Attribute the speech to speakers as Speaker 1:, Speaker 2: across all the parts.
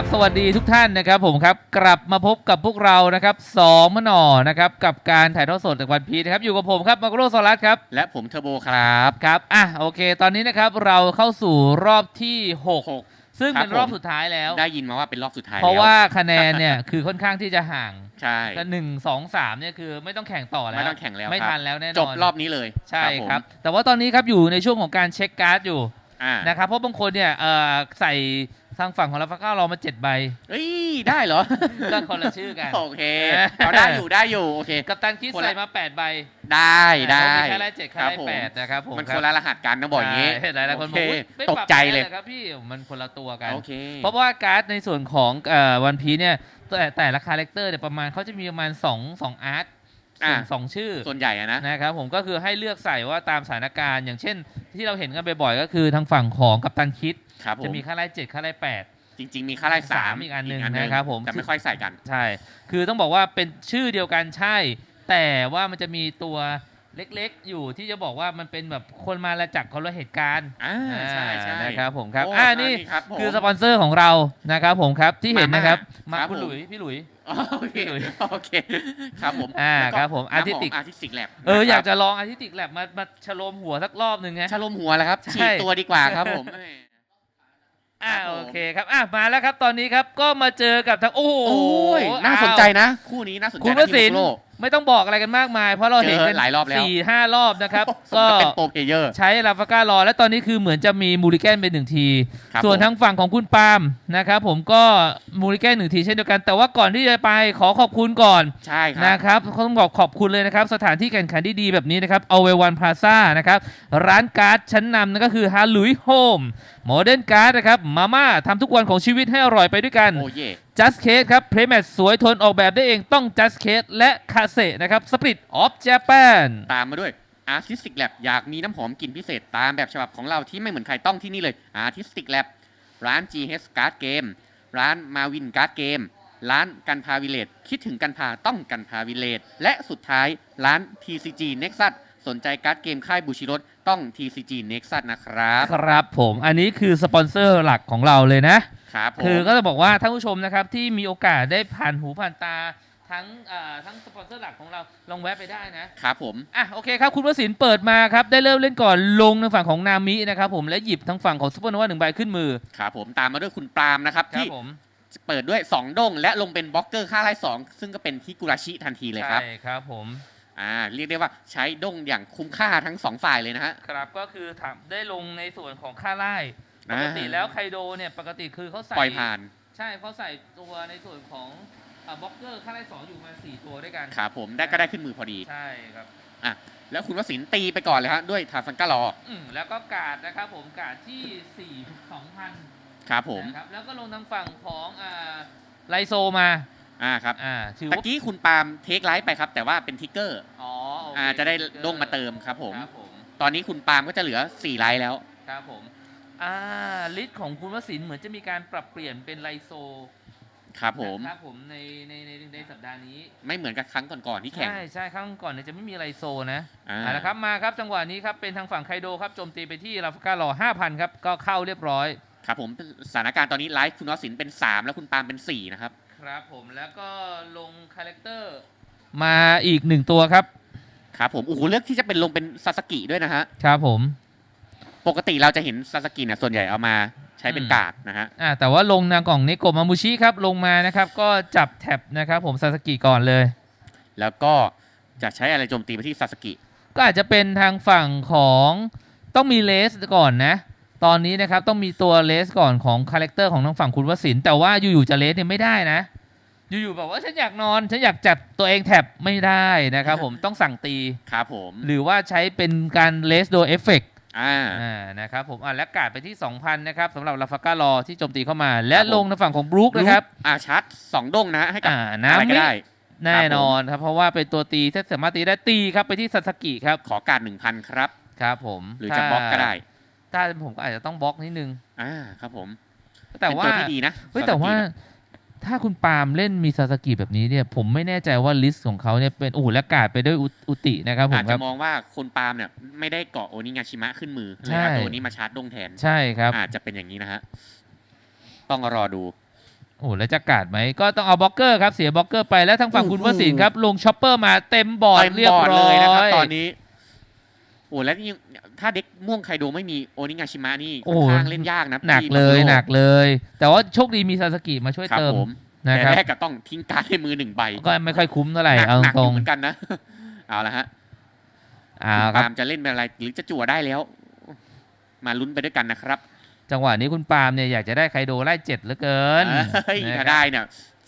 Speaker 1: ราบสวัสดีทุกท่านนะครับผมครับกลับมาพบกับพวกเรานะครับสองมนอนะครับกับการถ่ายทอดสดจากวันพีนะครับอยู่กับผมครับมาโกโรโซลัสครับ
Speaker 2: และผมเทอร์โบครับ
Speaker 1: ครับอะโอเค ตอนนี้นะครับเราเข้าสู่รอบที่
Speaker 2: หก
Speaker 1: 6ซึ่ง
Speaker 2: ครับ
Speaker 1: เป็นรอบ
Speaker 2: ผม
Speaker 1: สุดท้ายแล้ว
Speaker 2: ได้ยินมาว่าเป็นรอบสุดท้าย
Speaker 1: เพราะ
Speaker 2: แล้ว
Speaker 1: ว่าคะแนนเนี่ยคือค่อนข้างที่จะห่าง
Speaker 2: ใช่
Speaker 1: กันหนึ่งสองสามเนี่ยคือไม่ต้องแข่งต่อแล้ว
Speaker 2: ไม่ต้องแข่งแล้ว
Speaker 1: ไม่
Speaker 2: ครับ
Speaker 1: ทันแล้วแน่นอน
Speaker 2: จบรอบนี้เลย
Speaker 1: ใช่
Speaker 2: ผม
Speaker 1: ครับแต่ว่าตอนนี้ครับอยู่ในช่วงของการเช็คการ์ดอยู่
Speaker 2: อ่า
Speaker 1: นะครับเพราะบางคนเนี่ยเอ่อใส่ ทางฝั่งของลาฟาก้าเรามาเจ็ดใบ
Speaker 2: เอ้ยได้เหรอ
Speaker 1: ก็คนละชื่อกัน
Speaker 2: โอเคเอาได้อยู่ได้อยู่โอเค
Speaker 1: กัปตันคิด
Speaker 2: คนละ
Speaker 1: ใส่มา8ใบ
Speaker 2: ได้ได้
Speaker 1: มีแค่ไล่เจ็ดแค่
Speaker 2: ครับ
Speaker 1: ไล่
Speaker 2: ผม
Speaker 1: แปดนะครับผม
Speaker 2: มัน
Speaker 1: รับ
Speaker 2: คนละรหัสกันต้องบอกอย่างนี้
Speaker 1: ใช่หลายๆคนบ
Speaker 2: โอ
Speaker 1: อก
Speaker 2: เค
Speaker 1: อุ๊ยไม่
Speaker 2: ตก
Speaker 1: ปรับ
Speaker 2: ใจเลย
Speaker 1: แพ้หรอครับพี่มันคนละตัวกัน
Speaker 2: โอเค
Speaker 1: เพราะว่าการ์ดในส่วนของวันพีเนี่ยแต่แต่ละคาแรคเตอร์เนี่ยประมาณเขาจะมีประมาณ2 2อาร์ต
Speaker 2: อ่า
Speaker 1: สองชื่อ
Speaker 2: ส่วนใหญ่อะนะ
Speaker 1: นะครับผมก็คือให้เลือกใส่ว่าตามสถานการณ์ อย่างเช่น ที่เราเห็นกันบ่อยๆก็คือทางฝั่งของกัปตันคิด
Speaker 2: ครับผ
Speaker 1: จะ
Speaker 2: ม
Speaker 1: มีค่าไล่เจ็ดค่าไล่แปด
Speaker 2: จริง ๆ มีค่าไล่สาม
Speaker 1: สามอีกอันหนึ่งนะครับผม
Speaker 2: แต่ไม่ค่อยใส่กัน
Speaker 1: ใช่ คือต้องบอกว่าเป็นชื่อเดียวกันใช่ แต่ว่ามันจะมีตัว เล็กๆ อยู่ที่จะบอกว่ามันเป็นแบบคนมาละจากคนละเหตุการณ์
Speaker 2: อ่าใช่ใช่
Speaker 1: นะครับผมครับ
Speaker 2: โอ่า
Speaker 1: นี่
Speaker 2: ครับผม
Speaker 1: คือสปอนเซอร์ของเรานะครับผมครับที่เห็นนะครับ
Speaker 2: มา
Speaker 1: มา
Speaker 2: ครับ
Speaker 1: คุณ
Speaker 2: ผม
Speaker 1: หลุยพี่หลุย
Speaker 2: อ๋อโอเค
Speaker 1: พี่หลุย
Speaker 2: โอเคครับผม
Speaker 1: อ่า
Speaker 2: แล้วก็
Speaker 1: ครับผม Artistic
Speaker 2: อาร์ติสติกแลบ
Speaker 1: เอออยากจะลองอาร์ติติกแลบมามาฉโลมหัวสักรอบหนึ่งไง
Speaker 2: ชะลมหัวแล้วครับ
Speaker 1: ใช่
Speaker 2: ฉีดตัวดีกว่าครับผม
Speaker 1: อ่า
Speaker 2: ครับผม
Speaker 1: โอเคครับอะมาแล้วครับตอนนี้ครับก็มาเจอกับทางโอ้โห
Speaker 2: โอ้ยน่าสนใจนะ คู่นี้น่าสนใจ
Speaker 1: คุณ
Speaker 2: นะ
Speaker 1: วสินท
Speaker 2: ที่
Speaker 1: ร์
Speaker 2: โลก
Speaker 1: ไม่ต้องบอกอะไรกันมากมาย เพราะเราเห็น
Speaker 2: เจอ
Speaker 1: กัน
Speaker 2: หลายรอบแล้ว
Speaker 1: สี่ห้ารอบนะครับ
Speaker 2: สม
Speaker 1: ก็
Speaker 2: กับเป็นโปรเพลเยอร์
Speaker 1: ใช้ลาฟาก้ารอ และตอนนี้คือเหมือนจะมีมูริแกนเป็นหนึ่งที
Speaker 2: ครับ
Speaker 1: ส่วน
Speaker 2: ผม
Speaker 1: ทางฝั่งของคุณปาล์มนะครับผมก็มูริแกนหนึ่งทีเช่นเดียวกัน แต่ว่าก่อนที่จะไปขอขอบคุณก่อน
Speaker 2: ใช่ครับ
Speaker 1: นะครับเขาต้องบอกขอบคุณเลยนะครับ สถานที่แข่งขันที่ดีแบบนี้นะครับเอาเววันพลาซ่านะครับร้านการ์ดชั้นนำนั่นก็คือฮาลุยโฮม โมเดิร์นการ์ดนะครับมาม่าทำทุกวันของชีวิตให้อร่อยไปด้วยกัน
Speaker 2: โอ้เย่
Speaker 1: Just Case ครับเพลย์แมทสวยทนออกแบบได้เองต้อง Just Case และคาเซนะครับ Split of Japan
Speaker 2: ตามมาด้วย Artistic Lab อยากมีน้ำหอมกลิ่นพิเศษตามแบบฉบับของเราที่ไม่เหมือนใครต้องที่นี่เลย Artistic Lab ร้าน GH Card Game ร้าน Marvin Card Game ร้านกันพาวิเลตคิดถึงกันพาต้องกันพาวิเลตและสุดท้ายร้าน TCG Nexus สนใจการ์ดเกมค่ายบูชิรส ต้อง TCG Nexus นะครับ
Speaker 1: ครับผมอันนี้คือสปอนเซอร์หลักของเราเลยนะ
Speaker 2: ครับผม
Speaker 1: คือก็จะบอกว่าท่านผู้ชมนะครับที่มีโอกาสได้ผ่านหูผ่านตาทั้งเอ่อทั้งสปอนเซอร์หลักของเราลองแวะไปได้นะ
Speaker 2: ครับผม
Speaker 1: อะโอเคครับคุณวสินทร์เปิดมาครับ ได้เริ่มเล่นก่อนลงในฝั่งของนามินะครับผมและหยิบทั้งฝั่งของซุปเปอร์โนวาหนึ่งใบขึ้นมือ
Speaker 2: ครับผมตามมาด้วยคุณปรามนะครับ
Speaker 1: ครับ
Speaker 2: ที่
Speaker 1: ผม
Speaker 2: เปิดด้วย2ด้งและลงเป็นบล็อกเกอร์ค่าไล่2ซึ่งก็เป็นฮิกุราชิทันทีเลยครับ
Speaker 1: ใช่ครับผม
Speaker 2: อ่าเรียกได้ว่าใช้ด้งอย่างคุ้มค่าทั้งสองฝ่ายเลยนะฮะ
Speaker 1: ครับก็คือทำได้ลงในส่วนของค่าไล่ป
Speaker 2: อ่า
Speaker 1: กติแล้วไคโดเนี่ยปกติคือเขาใส่
Speaker 2: ปล่อยผ่าน
Speaker 1: ใช่เขาใส่ตัวในส่วนของบล็อกเกอร์ค่าไล่สองอยู่มาสี่ตัวด้วยกัน
Speaker 2: ครับผมได้ก็ได้ขึ้นมือพอดี
Speaker 1: ใช่ครับ
Speaker 2: แล้วคุณวสินตีไปก่อนเลยฮะด้วยทาฟันก้ารอ
Speaker 1: อืมแล้วก็การ์ดนะครับผมการ์ดที่สี่สองพัน
Speaker 2: ครับผม
Speaker 1: นะครับแล้วก็ลงทางฝั่งของอ่าไลโซมา
Speaker 2: อ่าครับ
Speaker 1: อ่าถือ
Speaker 2: ตะ
Speaker 1: ว่า
Speaker 2: กี้คุณปาล์มเทคไลท์ไปครับ แต่ว่าเป็นทิกเกอร์
Speaker 1: อ๋อโอเค
Speaker 2: อ่าจะได้ด้งมาเติมครับผม
Speaker 1: ครับผม
Speaker 2: ตอนนี้คุณปาล์มก็จะเหลือ4ไลท์แล้ว
Speaker 1: ครับผมอ่าลิสต์ของคุณวสินทร์เหมือนจะมีการปรับเปลี่ยนเป็นไลโซ
Speaker 2: ครับผม
Speaker 1: นะครับผมในในในในสัปดาห์นี้
Speaker 2: ไม่เหมือนกับครั้งก่อนๆที่แข่ง
Speaker 1: ใช่ใช่ครั้งก่อนเนี่ยจะไม่มีไลโซนะ
Speaker 2: อ่า
Speaker 1: อ่านะครับมาครับจังหวะนี้ครับเป็นทางฝั่งไคโดครับโจมตีไปที่ลาฟก้ารอ5,000ครับก็เข้าเรียบร้อย
Speaker 2: ครับผมสถานการณ์ตอนนี้ไลท์คุณวสินเป็น 3 แล้วคุณปาล์มเป็น4นะครับ
Speaker 1: ครับผมแล้วก็ลงคาแรคเตอร์มาอีกหนึ่งตัวครับ
Speaker 2: ครับผมโอ้โหเลือกที่จะเป็นลงเป็นซาสกิด้วยนะฮะ
Speaker 1: ครับผม
Speaker 2: ปกติเราจะเห็นซาสกิเนี่ยส่วนใหญ่เอามาใช้เป็น
Speaker 1: อืม
Speaker 2: การ์ดนะฮะ
Speaker 1: อ่าแต่ว่าลงนางกล่องเนโกะมามูชิครับลงมานะครับ ก็จับแท็บนะครับ ผมซาสกิก่อนเลย
Speaker 2: แล้วก็จะใช้อะไรโจมตีไปที่ซาสกิ
Speaker 1: ก็อาจจะเป็นทางฝั่งของต้องมีเลสก่อนนะ ตอนนี้นะครับต้องมีตัวเลสก่อนของคาแรคเตอร์ของทางฝั่งคุณวสินทร์แต่ว่าอยู่ๆจะเลสเนี่ยไม่ได้นะ อยู่ๆแบบว่าฉันอยากนอนฉันอยากจัดตัวเองแท็บไม่ได้นะครับผมต้องสั่งตี
Speaker 2: ครับผม
Speaker 1: หรือว่าใช้เป็นการเลสโดยเอฟเฟก
Speaker 2: อ่า
Speaker 1: อ่านะครับผมอะและกาดไปที่ 2,000 นะครับสำหรับลาฟาก้ารอที่โจมตีเข้ามา และ
Speaker 2: ครับผม
Speaker 1: ลงในฝั่งของบรูคนะครับ
Speaker 2: อาชาร์จสองด้งนะฮะให้กับ
Speaker 1: อ่า
Speaker 2: อะไร
Speaker 1: น้ำ
Speaker 2: ก็
Speaker 1: มิ
Speaker 2: ได้
Speaker 1: แน่นอนครับเพราะว่าเป็นตัวตีที่สามารถตีได้ตีครับไปที่ซาสกิครับ
Speaker 2: ขอการหนึ่งพันครับ
Speaker 1: ครับผม
Speaker 2: หรือจะบล็อกก็ได้
Speaker 1: ถ้าผมก็อาจจะต้องบล็อกนิดนึง
Speaker 2: อ่าครับผม
Speaker 1: แต่ว่า
Speaker 2: เป็นตัวที่ดีนะ
Speaker 1: เฮ้ย
Speaker 2: ซสกิ
Speaker 1: แต่ว่า
Speaker 2: นะ
Speaker 1: ถ้าคุณปาล์มเล่นมีซาสกิแบบนี้เนี่ย ผมไม่แน่ใจว่าลิสต์ของเขาเนี่ยเป็นโอ้โหและกาดไปด้วยอุอุตินะครับผ
Speaker 2: อามจ
Speaker 1: ครั
Speaker 2: จะ
Speaker 1: บ
Speaker 2: มองว่าคุณปาล์มเนี่ยไม่ได้เกาะโอนิงาชิมะขึ้นมือ
Speaker 1: ใช่
Speaker 2: เลยเอาตัวนี้มาชาร์จด้งแทน
Speaker 1: ใช่ครับ
Speaker 2: อาจจะเป็นอย่างนี้นะฮะ ต้องรอดู
Speaker 1: โอ้แล้วจะกาดไหม ก็ต้องเอาบล็อกเกอร์ครับ เสียบล็อกเกอร์ไปแล้วทางฝั่งคุณ
Speaker 2: โอ้
Speaker 1: ว
Speaker 2: โห
Speaker 1: สินครับ ลงช็อปเปอร์มาเต็มบอร์ด
Speaker 2: เต็ม
Speaker 1: เรียบบ
Speaker 2: อร์ด
Speaker 1: ร้
Speaker 2: เลยนะครับ
Speaker 1: อย
Speaker 2: ตอนนี้โอ้แล้วนี่ ถ้าเด็กม่วงไคโดไม่มีโอนิงาชิมะนี่
Speaker 1: โอ้
Speaker 2: ค่อน
Speaker 1: โห
Speaker 2: ข้างเล่นยากนะ
Speaker 1: หนัก
Speaker 2: ที่
Speaker 1: เลย
Speaker 2: มาโห
Speaker 1: นักเลย แต่ว่าโชคดีมีซาสกิมาช่วย
Speaker 2: ครับ
Speaker 1: เติม
Speaker 2: ผม
Speaker 1: นะ
Speaker 2: แต่
Speaker 1: ครับ
Speaker 2: แรกก็ต้องทิ้งการ์ดในมือหนึ่งใบ
Speaker 1: ก็ไม่ค่อยคุ้มเท่าไหร่
Speaker 2: หนัก
Speaker 1: เอา
Speaker 2: หนัก
Speaker 1: ต
Speaker 2: อ
Speaker 1: รง
Speaker 2: ยู่เหมือนกันนะเอาละฮะ
Speaker 1: ๆอ่า
Speaker 2: คุณ
Speaker 1: ครับ
Speaker 2: ปาล์มจะเล่นเป็นอะไรหรือจะจั่วได้แล้ว มาลุ้นไปด้วยกันนะครับ
Speaker 1: จังหวะนี้คุณปาล์มเนี่ยอยากจะได้ไคโดไล่เจ็ดเหลือเกิน
Speaker 2: เฮ้ย
Speaker 1: นะค
Speaker 2: ถ้า
Speaker 1: รับ
Speaker 2: ได้เนี่ย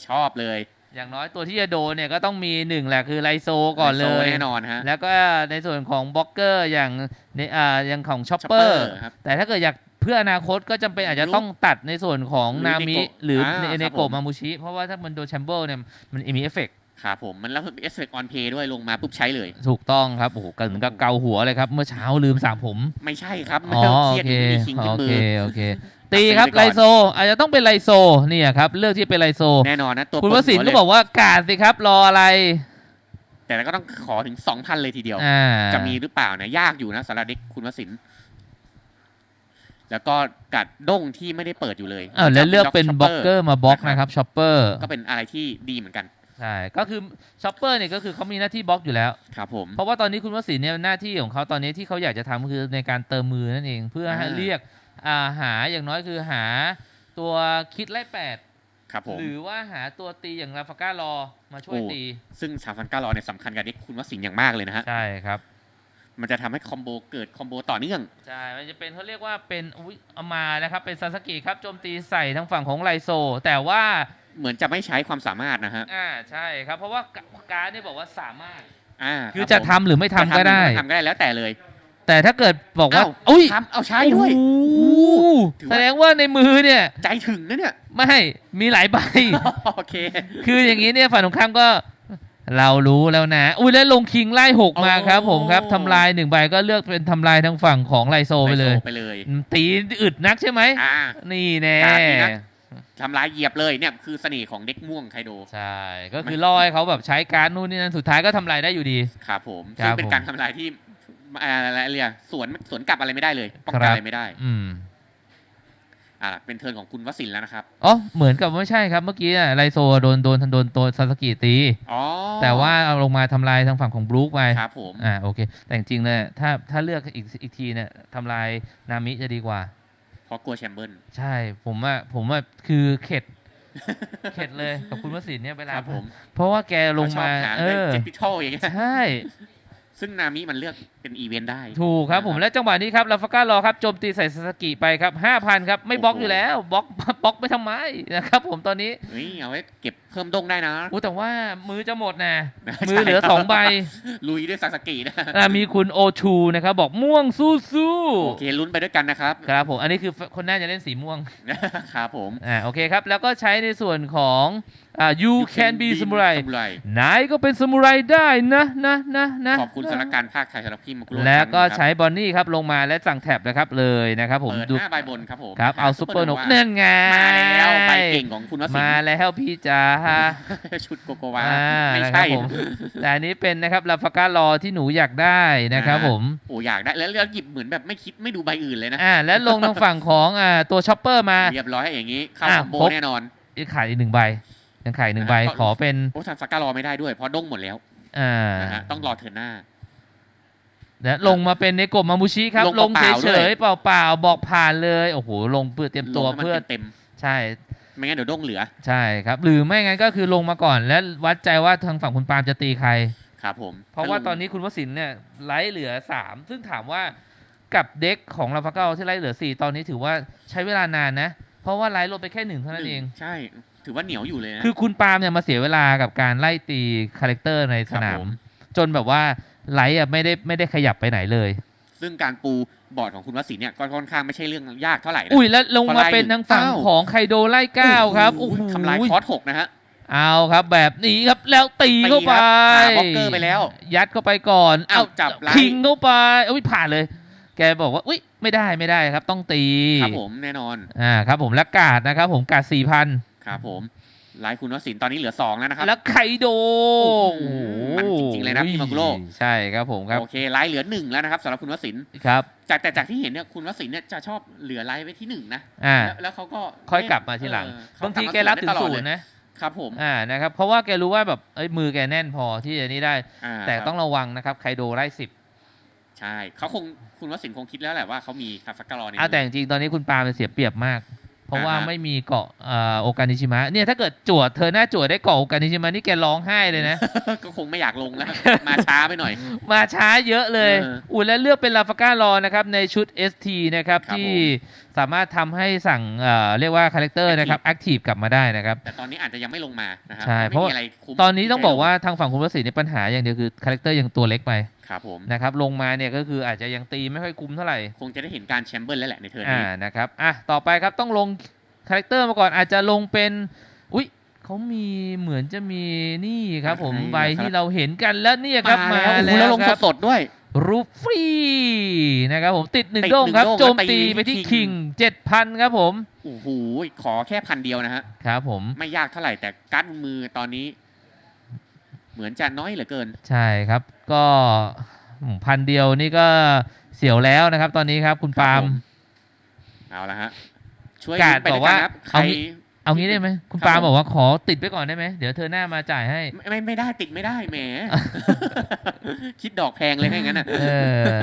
Speaker 2: ชอบเลย
Speaker 1: อย่างน้อยตัวที่จะโดนเนี่ยก็ต้องมีหนึ่งแหละคือไลโซก่อนเล
Speaker 2: ไฮโซ
Speaker 1: ย
Speaker 2: แน่นอนฮะ
Speaker 1: แล้วก็ในส่วนของบล็อกเกอร์อย่างในอ่าอย่างของช็อป
Speaker 2: ช็อป
Speaker 1: เป
Speaker 2: เป
Speaker 1: อ
Speaker 2: อ
Speaker 1: ร์
Speaker 2: ร์ครับ
Speaker 1: แต่ถ้าเกิดอยากเพื่ออนาคตก็จำเป็นอาจจะต้องตัดในส่วนของ
Speaker 2: หรือ
Speaker 1: นามิ
Speaker 2: เนโกะ
Speaker 1: หรือ
Speaker 2: อ่า
Speaker 1: เน
Speaker 2: ครับ
Speaker 1: โกะ
Speaker 2: ผม
Speaker 1: มามูชิ เพราะว่าถ้ามันโดนแชมเบอร์เนี่ยมันมีเอฟเฟก
Speaker 2: ครับผมมันแล้วเอสเฟกออนเพย์ด้วยลงมาปุ๊บใช้เลย
Speaker 1: ถูกต้องครับโอ้โหกันเหมือนกับเกาหัวเลยครับ เมื่อเช้าลืมสระผม
Speaker 2: ไม่ใช่ครับ
Speaker 1: อ๋อ
Speaker 2: เค
Speaker 1: โอ
Speaker 2: รียด
Speaker 1: เค
Speaker 2: อยู่มีคิงขึ้
Speaker 1: โอน
Speaker 2: มื
Speaker 1: เค
Speaker 2: อ
Speaker 1: โอเค ตีครับ
Speaker 2: ตัดสินไปก่อน
Speaker 1: ไลโซ อาจจะต้องเป็นไลโซเนี่ยครับเลือกที่เป็นไลโซ
Speaker 2: แน่นอนนะตัว
Speaker 1: คุณ
Speaker 2: ป
Speaker 1: ว
Speaker 2: วด
Speaker 1: สิน
Speaker 2: หั
Speaker 1: ก็
Speaker 2: เลย
Speaker 1: บอกว่ากาดสิครับรออะไร
Speaker 2: แต่ก็ต้องขอถึง2,000เลยทีเดียว
Speaker 1: อ่า
Speaker 2: จะมีหรือเปล่าเนี่ยยากอยู่นะสำหรับเด็กคุณวสินแล้วก็กัดด้งที่ไม่ได้เปิดอยู่เลย
Speaker 1: เออแล้วเลือกเป็นบล็อกเกอ
Speaker 2: ร์
Speaker 1: ร์มาบล็อกนะครับช็อปเปอร์
Speaker 2: ก็เป็นอะไรที่ดีเหมือนกัน
Speaker 1: ใช่ก็คือช็อปเปอร์เนี่ยก็คือเขามีหน้าที่บล็อกอยู่แล้ว
Speaker 2: ครับผม
Speaker 1: เพราะว่าตอนนี้คุณวสินเนี่ยหน้าที่ของเขาตอนนี้ที่เขาอยากจะทำคือในการเติมมือนั่นเอง เพื่อให้
Speaker 2: อ่า
Speaker 1: เรียกอ่า หาอย่างน้อยคือหาตัวคิดไล่แปด
Speaker 2: ครับผม
Speaker 1: หรือว่าหาตัวตีอย่างราฟาก้ารอมาช่วย
Speaker 2: โอ้
Speaker 1: ตี
Speaker 2: ซึ่งสามพันเก้าร้อยเนี่ยสำคัญกับเด็กคุณวสินอย่างมากเลยนะฮะ
Speaker 1: ใช่ครับ
Speaker 2: มันจะทำให้คอมโบเกิดคอมโบต่อเนื่อง
Speaker 1: ใช่ มันจะเป็นเขาเรียกว่าเป็นอุ๊ยเอามานะครับ เป็นซาสกิครับโจมตีใส่ทางฝั่งของไลโซ แต่ว่า
Speaker 2: เหมือนจะไม่ใช้ความสามารถนะฮะ
Speaker 1: อ่าใช่ครับ เพราะว่าการดเนี่ยบอกว่าสามารถ
Speaker 2: อ่า
Speaker 1: คือ
Speaker 2: รับ
Speaker 1: จะ
Speaker 2: ผม
Speaker 1: ทำหรือไม่ทำก็ได้
Speaker 2: จะทำก็ได้แล้วแต่เลย
Speaker 1: แต่ถ้าเกิดบอกว่า
Speaker 2: เอ้า
Speaker 1: อุ้ย
Speaker 2: ทำเอาใช้ด้วย
Speaker 1: โอ้โห
Speaker 2: ถือว่า
Speaker 1: แสดงว่าในมือเนี่ย
Speaker 2: ใจถึงนะเนี่ย
Speaker 1: ไม่ มีหลายใบ
Speaker 2: โอเค
Speaker 1: คืออย่างนี้เนี่ยฝ่ายตรงข้ามก็ เรารู้แล้วนะ อุ้ยแล้วลงคิงไล่หกมาครับ ผมครับทำลายหนึ่งใบก็เลือกเป็นทำลายทางฝั่งของไลโซไปเลย
Speaker 2: ไปเลย
Speaker 1: อืมตีอึดนักใช่ไหม
Speaker 2: อ่า
Speaker 1: นี่แน่
Speaker 2: การนี้นะทำลายเหยียบเลยเนี่ยคือเสน่ห์ของเด็กม่วงไคโด
Speaker 1: ใช่ก็คือล่อให้เขาแบบใช้การดนู่นนี่นั่นสุดท้ายก็ทำลายได้อยู่ดี
Speaker 2: ครับผม
Speaker 1: ครั
Speaker 2: ซึ่
Speaker 1: บ
Speaker 2: งเป็น
Speaker 1: ผม
Speaker 2: การทำลายที่ อ่าอะไรเรียกสวนสวนกลับอะไรไม่ได้เลยป้อง
Speaker 1: ค
Speaker 2: กัน
Speaker 1: รับ
Speaker 2: อะไรไม่ได้
Speaker 1: อืม
Speaker 2: อ่าเป็นเทิร์นของคุณวสินทร์แล้วนะครับ
Speaker 1: อ๋อเหมือนกับไม่ใช่ครับ เมื่อกี้อะไลโซโดนโดนโดนตัวซาสกิตี
Speaker 2: อ๋อ
Speaker 1: แต่ว่าเอาลงมาทำลายทางฝั่งของบรูคไป
Speaker 2: ครับผม
Speaker 1: อ่าโอเค แต่จริงๆเนี่ยถ้าถ้าเลือกอีกอีกทีเนี่ยทำลายนามิจะดีกว่า
Speaker 2: เพราะกลัวแชมเบิล
Speaker 1: ใช่ ผมว่าผมว่าคือเข็ดเข็ดเลยกับคุณวสินเนี่ยเว
Speaker 2: ค
Speaker 1: ลา
Speaker 2: รับผม
Speaker 1: เพราะว่าแกลงมา
Speaker 2: เขชอบห
Speaker 1: เออ
Speaker 2: เจปิทัลอย่างเงี้ย
Speaker 1: ใช่
Speaker 2: ซึ่งนามิมันเลือกเป็นอีเวนต์ได้
Speaker 1: ถูกครับผมและจังหวะนี้ครับลาฟาก้ารอครับโจมตีใส่ซาสกิไปครับ5,000ครับไม่บล็อก
Speaker 2: โอ้โห
Speaker 1: อยู่แล้วบล็อกบล็อกไม่ทำไมนะครับผมตอนนี้
Speaker 2: เฮ้ยเอาไว้เก็บเพิ่มดงได้นะ
Speaker 1: อู้แต่ว่ามือจะหมดนะ
Speaker 2: ใช่
Speaker 1: มือเหลือสองใบ
Speaker 2: ลุยด้วยซาสกินะ
Speaker 1: อ่ามีคุณโอชูนะครับบอกม่วงสู้สู้
Speaker 2: โอเคลุ้นไปด้วยกันนะครับ
Speaker 1: ครับผมอันนี้คือคนน่าจะเล่นสีม่วง
Speaker 2: ครับผม
Speaker 1: อ่าโอเคครับแล้วก็ใช้ในส่วนของ อ่า you can be samurai นายก็เป็นซามูไรได้นะนะนะนะ
Speaker 2: ขอบคุณสำนักการภาคไทยสำหรับพี่มากุโร
Speaker 1: แล้วก็
Speaker 2: ท่านนะครับ
Speaker 1: ใช้บอนนี่ครับลงมาและสั่งแท็บนะครับเลยนะครับผม
Speaker 2: เปิด
Speaker 1: ดู
Speaker 2: ห้าใบบนครับผม
Speaker 1: ครับเอาซุปเปอร์นก
Speaker 2: ว่า
Speaker 1: นั่นไง
Speaker 2: มาแล้วใบเก่งของคุณวสิน
Speaker 1: มาแล้วพี่จ๋า
Speaker 2: ชุดโกโกวา
Speaker 1: อ่า
Speaker 2: ไม่
Speaker 1: นะค
Speaker 2: ใช่
Speaker 1: รับผมแต่อันนี้เป็นนะครับลาฟาก้ารอที่หนูอยากได้นะครับผม
Speaker 2: โอ้อยากได้แล้วแล้วหยิบเหมือนแบบไม่คิดไม่ดูใบอื่นเลยนะ
Speaker 1: อ่าและลงทางฝั่งของอ่าตัวช็อปเปอร์มา
Speaker 2: เรียบร้อยอย่างนี้เข้า
Speaker 1: อะ
Speaker 2: คอมโบ
Speaker 1: ครบ
Speaker 2: แน่นอน
Speaker 1: อีกขายอีกหนึ่งใบ ยังขายอีกหนึ่งใบ
Speaker 2: อะก็
Speaker 1: ขอเป็น
Speaker 2: โอ้ทำสกการอไม่ได้ด้วยเพราะด้งหมดแล้ว
Speaker 1: อ่า
Speaker 2: นะฮะต้องรอเทิร์นหน้า
Speaker 1: และลงมาเป็นเนโกะมามูชิครับ
Speaker 2: ลง
Speaker 1: ลง
Speaker 2: เปล่าๆ
Speaker 1: เฉ
Speaker 2: ด้วย
Speaker 1: ยๆเปล่าๆบอกผ่านเลยโอ้โหลงเพื่อเตรียมตัว
Speaker 2: ลงให้มัน
Speaker 1: เพื่อ
Speaker 2: เต็ม
Speaker 1: ใช่
Speaker 2: ๆไม่งั้นเดี๋ยวด้งเหลือ
Speaker 1: ใช่ครับ หรือไม่งั้นก็คือลงมาก่อน แล้ววัดใจว่าทางฝั่งคุณปาล์มจะตีใคร
Speaker 2: ครับผม
Speaker 1: เพราะว่า
Speaker 2: ถ้ลง
Speaker 1: ตอนนี้คุณวสินทร์เนี่ยไล่เหลือ3ซึ่งถามว่ากับเด็กของลาฟาเก้าที่ไล่เหลือ4ตอนนี้ถือว่าใช้เวลานานนะ เพราะว่าไล่ลงไปแค่หนึ่งเท่านั้นเอง
Speaker 2: ใช่ ถือว่าเหนียวอยู่เลยนะ
Speaker 1: คือคุณปาล์มเนี่ยมาเสียเวลากับการไล่ตีคาแรคเตอร์ในสนา
Speaker 2: ครับผมม
Speaker 1: จนแบบว่าไลท์อะไม่ได้ไม่ได้ขยับไปไหนเลย
Speaker 2: ซึ่งการปูบอร์ดของคุณวสินเนี่ยก็ค่อนข้างไม่ใช่เรื่องยากเท่าไหร่นะ
Speaker 1: อุ้ยแล้วลง
Speaker 2: พอ
Speaker 1: มา
Speaker 2: ไล่
Speaker 1: เป็นทางฝั่ง
Speaker 2: อ้าว
Speaker 1: ของไคโดไล่เก้าครับ
Speaker 2: โอ้
Speaker 1: โอ้
Speaker 2: โห
Speaker 1: โห
Speaker 2: ทำลายคอร์สหกนะฮะ
Speaker 1: เอาครับแบบนี้ครับแล้วตีเข้าไป
Speaker 2: ตีครับหาบล็อกเกอร์ไปแล้ว
Speaker 1: ยัดเข้าไปก่อน
Speaker 2: อ้าวจับไล่
Speaker 1: คิงเข้าไปอุ้ยผ่านเลย แกบอกว่าอุ้ยไม่ได้ไม่ได้ครับต้องตี
Speaker 2: ครับผมแน่นอน
Speaker 1: อ่าครับผมแล้วกาดนะครับผมกาดสี่พัน
Speaker 2: ครับผมไลฟ์คุณวสินตอนนี้เหลือสองแล้วนะครับ
Speaker 1: แล้วไคโด
Speaker 2: โอ้โหมันจริงๆเลยนะพี่มากุโร
Speaker 1: ใช่ครับผมครับ
Speaker 2: โอเคไลท์เหลือหนึ่งแล้วนะครับสำหรับคุณวสินทร์
Speaker 1: ครับ
Speaker 2: จากแต่จากที่เห็นเนี่ยคุณวสินทร์เนี่ยจะชอบเหลือไลท์ไว้ที่หนึ่งนะ
Speaker 1: อ่า
Speaker 2: แล้วแล้วเขาก็
Speaker 1: ค่อยกลับมาทีหลัง
Speaker 2: เออเข
Speaker 1: บางที
Speaker 2: ลัม
Speaker 1: แกรับถึง
Speaker 2: ได้ตลอ
Speaker 1: ศู
Speaker 2: ด
Speaker 1: น
Speaker 2: เล
Speaker 1: ย์นะ
Speaker 2: ครับผม
Speaker 1: อ่านะครับเพราะว่าแกรู้ว่าแบบเอ้ยมือแกแน่นพอที่จะนี่ได้าแต่
Speaker 2: ครับ
Speaker 1: ต้องระวังนะครับใครโดไล่สิบ
Speaker 2: ใช่เขาคงคุณวสินทร์คงคิดแล้วแหละว่าเขามีคาฟักการอใน
Speaker 1: อ่าแต่
Speaker 2: มื
Speaker 1: จริงๆตอนนี้คุณปาเป็นเสียเปรียบมากเพ ราะว่า
Speaker 2: อ่าฮะ
Speaker 1: ไม่มีเกาะเอ่อโอกานิชิมะเนี่ยถ้าเกิดจวดเธอหน้าจวดได้เกาะโอกานิชิมะนี่แกร้องไห้เลยนะ
Speaker 2: ก็คงไม่อยากลงแล้วมาช้าไปหน่อย
Speaker 1: มาช้าเยอะเลย
Speaker 2: เออ
Speaker 1: อุ่นและเลือกเป็นลาฟาก้ารอนะครับในชุด ST นะครับ
Speaker 2: ครับ
Speaker 1: ที่
Speaker 2: ผม
Speaker 1: สามารถทำให้สั่งเอ่อเรียกว่าคาแรคเตอร์
Speaker 2: Active
Speaker 1: นะครับแอคทีฟกลับมาได้นะครับ
Speaker 2: แต่ตอนนี้อาจจะยังไม่ลงมานะครั
Speaker 1: ใช่
Speaker 2: ไม่
Speaker 1: เพราะ
Speaker 2: มีอะไรคุ้ม
Speaker 1: ตอนนี้ต้อง
Speaker 2: ที่จะ
Speaker 1: บอกว่าทางฝั่งคุณวสินในยปัญหาอย่างเดียวคือคาแรคเตอร์ยังตัวเล็กไป
Speaker 2: ครับผม
Speaker 1: นะครับลงมาเนี่ยก็คืออาจจะยังตีไม่ค่อยคุ้มเท่าไหร่
Speaker 2: คงจะได้เห็นการแชมเบิลแล้วแหละในเทอร์น
Speaker 1: อ่า
Speaker 2: นี้
Speaker 1: นะครับอะต่อไปครับต้องลงคาแรคเตอร์มาก่อนอาจจะลงเป็นอุ้ยเขามีเหมือนจะมีนี่ครับ ผม
Speaker 2: อะไร
Speaker 1: ใบ
Speaker 2: นะครับ
Speaker 1: ที่เราเห็นกันแล้วเนี่ยครับมา
Speaker 2: แล้วโอ้โห
Speaker 1: แล้
Speaker 2: แล้ว
Speaker 1: ว
Speaker 2: ลง
Speaker 1: ครับ
Speaker 2: สดๆด้วย
Speaker 1: รูฟี่นะครับผมติดหนึ่ง
Speaker 2: ติด
Speaker 1: โด้งครับ
Speaker 2: หนึ่งโด้ง
Speaker 1: โจม
Speaker 2: แล้วตี
Speaker 1: ตีไปที่
Speaker 2: ที่
Speaker 1: คิงเจ็ดพันครับผม
Speaker 2: โอ้โหขอแค่พันเดียวนะฮะ
Speaker 1: ครับผม
Speaker 2: ไม่ยากเท่าไหร่แต่การ์ดบนมือตอนนี้ เหมือนจะน้อยเหลือเกิน
Speaker 1: ใช่ครับ ก็พันเดียวนี่ก็เสียวแล้วนะครับ ตอนนี้ครับคุณปาล์ม
Speaker 2: ครับผมเอาละฮะช่วย
Speaker 1: กาด
Speaker 2: ลุ้นไป
Speaker 1: บ
Speaker 2: ด้
Speaker 1: อ
Speaker 2: ว
Speaker 1: ก
Speaker 2: ยกัน
Speaker 1: ว่า
Speaker 2: นะครับใคร
Speaker 1: เอางี้เอางี้ได้ไหมคุณ
Speaker 2: ครับ
Speaker 1: ปาล์ม
Speaker 2: ผม
Speaker 1: บอกว่าขอติดไปก่อนได้ไหมเดี๋ยวเธอหน้ามาจ่ายให้
Speaker 2: ไม่ไม่ไม่ได้ติดไม่ได้แหม คิดดอกแพงเลยถ้าอย่างนั้นอะ
Speaker 1: เออ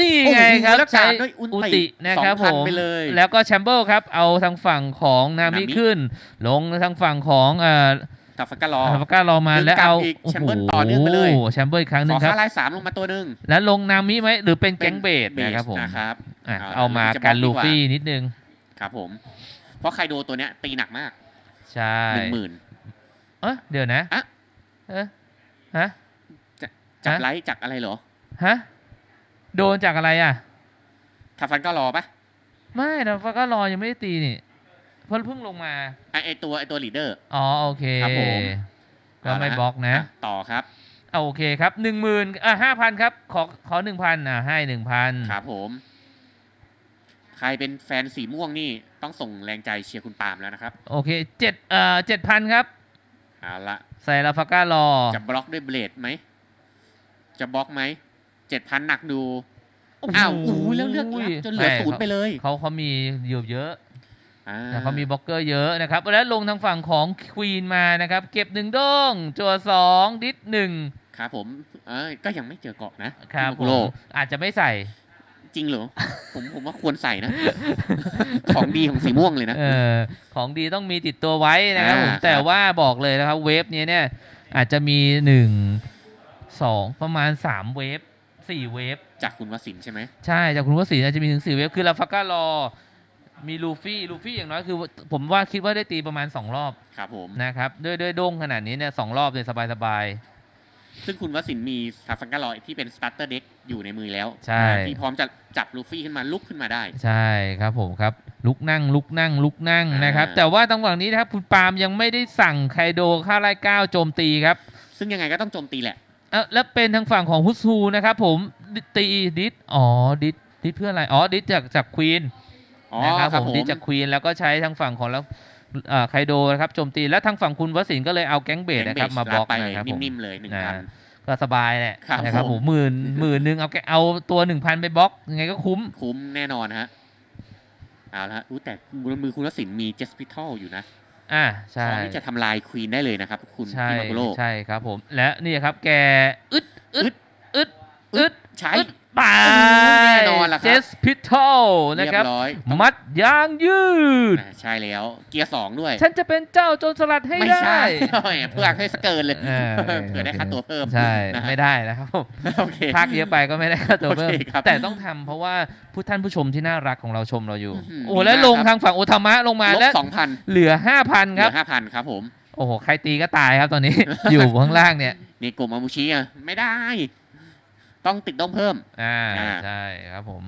Speaker 1: นี่ไงครับ
Speaker 2: โอ้โหแล้ว
Speaker 1: ใช้
Speaker 2: การด้วยอุ
Speaker 1: อุ
Speaker 2: ติ
Speaker 1: ตินะครับผ
Speaker 2: 2,000
Speaker 1: ม
Speaker 2: ไปเลย
Speaker 1: แล้วก็แชมเบอร์ครับ เอาทางฝั่งของนามิ
Speaker 2: นามิ
Speaker 1: ขึ้น ลงทางฝั่งของเอ่อ
Speaker 2: กับฟักกะลอ
Speaker 1: อาฟาก้ารอมา
Speaker 2: ดึง
Speaker 1: แล้ว
Speaker 2: กลับ
Speaker 1: เอา
Speaker 2: อีก
Speaker 1: โอ้
Speaker 2: แชม
Speaker 1: โห
Speaker 2: เบิลต่อเนื่องไปเลย
Speaker 1: แชมเบอร์อีกครั้งห
Speaker 2: ข
Speaker 1: นึ่
Speaker 2: อง
Speaker 1: ครับ
Speaker 2: ค่าลายสามลงมาตัวหนึ่ง
Speaker 1: แล้วลงนามิไหมหรือเป็น
Speaker 2: ป็
Speaker 1: แก๊งเบด
Speaker 2: เบส
Speaker 1: นะครับผม
Speaker 2: นะครับ
Speaker 1: อะ
Speaker 2: เอา
Speaker 1: เอามา
Speaker 2: จะ
Speaker 1: กัน
Speaker 2: บอกดี
Speaker 1: ลู
Speaker 2: กว่า
Speaker 1: ฟี่นิดนึง
Speaker 2: ครับผม เพราะไคโดตัวเนี้ยตีหนักมาก
Speaker 1: ใช่
Speaker 2: หนึ่งหมื่น
Speaker 1: เอะเดี๋ยวนะ
Speaker 2: อะ
Speaker 1: เอะฮะ
Speaker 2: จาก
Speaker 1: ฮะ
Speaker 2: ไลท์จากอะไรเหรอ
Speaker 1: ฮะโดนจากอะไรอะ
Speaker 2: ทาฟันก็รอปะ
Speaker 1: ไม่อาฟาก้ารอยังไม่ได้ตีนี่ เพราะเพิ่งลงมา
Speaker 2: ไอไอตัวไอตัวลีดเดอร์
Speaker 1: อ๋อโอเค
Speaker 2: ครับผม
Speaker 1: ก็ไม่บล็อกนะ
Speaker 2: ต่อครับ
Speaker 1: เอาโอเคครับหนึ่งหมื่นอะห้าพันครับ ขอขอหนึ่งพันอะให้หนึ่งพัน
Speaker 2: ครับผม ใครเป็นแฟนสีม่วงนี่ต้องส่งแรงใจเชียร์คุณปาล์มแล้วนะครับ
Speaker 1: โอเคเจ็ดเอ่อเจ็ดพันครับ
Speaker 2: เอาละ
Speaker 1: ใส่ลาฟาก้ารอ
Speaker 2: จะบล็อกด้วยเบลดไหม จะบล็อกไหมเจ็ดพันหนักดูอ้าวโอ้โหแล้วเลือกรับจนเหลือ
Speaker 1: แม่
Speaker 2: ศูนย์ไปเลย
Speaker 1: เขาเขามีเยอะเยอะ
Speaker 2: อ่า
Speaker 1: นะเขามีบล็อกเกอร์เยอะนะครับแล้วลงทางฝั่งของควีนมานะครับ เก็บหนึ่งด้งจัวสองดิสหนึ่ง
Speaker 2: ครับผมเอ้ยก็ยังไม่เจอเกาะนะครับ
Speaker 1: ผ
Speaker 2: พี่มากุโร
Speaker 1: มอาจจะไม่ใส่
Speaker 2: จริงเหรอ ผมผมว่าควรใส่นะ ของดีของสีม่วงเลยนะ
Speaker 1: เออของดีต้องมีติดตัวไว้นะครับผม
Speaker 2: อ่า
Speaker 1: แต่
Speaker 2: ครับ
Speaker 1: ว่าบอกเลยนะครับ เวฟนี้เนี่ยอาจจะมีหนึ่งสองประมาณสามเวฟสี่เวฟ
Speaker 2: จากคุณวสินทร์ใช่ไหม
Speaker 1: ใช่ จากคุณวสีอาจจะมีถึงสี่เวฟคือลาฟาก้ารอ มีลูฟี่ลูฟี่อย่างน้อยคือ ผมว่าคิดว่าได้ตีประมาณสองรอบ
Speaker 2: ครับผม
Speaker 1: นะครับด้วยด้วยโด้งขนาดนี้เนี่ยสองรอบเลยสบายสบาย
Speaker 2: ซึ่งคุณวสินทร์มีทาฟังกาลอยที่เป็นสตาร์เตอร์เด็กอยู่ในมือแล้ว
Speaker 1: ใช่
Speaker 2: อ่าที่พร้อมจะจับลูฟี่ขึ้นมาลุกขึ้นมาได้
Speaker 1: ๆใช่ครับผมครับ ลุกนั่งลุกนั่งลุกนั่ง
Speaker 2: อ่าน
Speaker 1: นะครับ แต่ว่าตั้งฝั่งนี้นะครับคุณปาล์มยังไม่ได้สั่งไคโดค่าไล่เก้าโจมตีครับ
Speaker 2: ซึ่งยังไงก็ต้องโจมตีแหละ
Speaker 1: เอ่อแล้วเป็นทางฝั่งของฮุซูนะครับผมตีดิสอ๋อดิสดิสเพื่ออะไรอ๋อดิสจากจากควีน
Speaker 2: อ๋อ
Speaker 1: นะครับ
Speaker 2: ครับ
Speaker 1: ผม
Speaker 2: ผม
Speaker 1: ดิสจากควีนแล้วก็ใช้ทางฝั่งของแล้วเอ่อไคโดนะครับโจมตีแล้วทางฝั่งคุณวสินทร์ก็เลยเอาแก๊งเบดนะครับมาบล็อก
Speaker 2: ไป
Speaker 1: นะครับผม
Speaker 2: นิ่มๆเลยหนึ่งพัน
Speaker 1: อ่าก็สบายแหละ
Speaker 2: ครับ
Speaker 1: นะครับ
Speaker 2: ผ
Speaker 1: ผมมหมื่นหมื่นหนึ่งเอาแกเอาตัวหนึ่งพันไปบล็อกยังไงก็คุ้ม
Speaker 2: คุ้มแน่นอนฮะเอาละฮะอู้แต่บนมือคุณวสินทร์มีเจสพิทอลอยู่นะ
Speaker 1: อ่า
Speaker 2: พ
Speaker 1: ใช่
Speaker 2: ร้อมที่จะทำลายควีนได้เลยนะครับ คุณ
Speaker 1: ใช่
Speaker 2: พี่มากุโร
Speaker 1: ใช่ครับผม และนี่ครับแกอึดอึด
Speaker 2: อึด
Speaker 1: อึดอึด
Speaker 2: ใช้
Speaker 1: อึดไป
Speaker 2: แน่นอนล่ะครับ
Speaker 1: เจสพิทอล
Speaker 2: เรี
Speaker 1: นะ
Speaker 2: ย
Speaker 1: ครับ
Speaker 2: บร้อย
Speaker 1: มัดยางยืด
Speaker 2: อ่าใช่แล้ว เกียร์สองด้วย
Speaker 1: ฉันจะเป็นเจ้าโจรสลัดให้
Speaker 2: ไม่
Speaker 1: ได้
Speaker 2: ใช่เพื่อให้สเกินเลย
Speaker 1: เออ
Speaker 2: เผื่อได้ค่าตัวเพิ่ม
Speaker 1: ใช่
Speaker 2: นะฮะ
Speaker 1: ไม่ได้นะครับผม
Speaker 2: โอเค
Speaker 1: ภาคเยอะไปก็ไม่ได้ค่าตัวเพิ่ม
Speaker 2: โอเคครับ
Speaker 1: แต่ต้องทำเพราะว่าผู้ท่านผู้ชมที่น่ารักของเราชมเราอยู่
Speaker 2: อื้อหือ
Speaker 1: โอ้
Speaker 2: ดี
Speaker 1: แล้ว
Speaker 2: มาก
Speaker 1: ลง
Speaker 2: ครับ
Speaker 1: ทางฝั่งโอทามะลงมา
Speaker 2: ลบ
Speaker 1: แล้ว
Speaker 2: สองพัน
Speaker 1: เหลือห้าพัน
Speaker 2: เห
Speaker 1: ค
Speaker 2: ลื
Speaker 1: รับ
Speaker 2: อห้าพันครับผม
Speaker 1: โอ้โหใครตีก็ตายครับตอนนี้อยู่ข้างล่างเนี่ย
Speaker 2: นี่กลุ่มอามูชิอะไม่ได้ ต้องติดต้องเพิ่ม
Speaker 1: อ่า
Speaker 2: อ่า
Speaker 1: ใช่ครับผม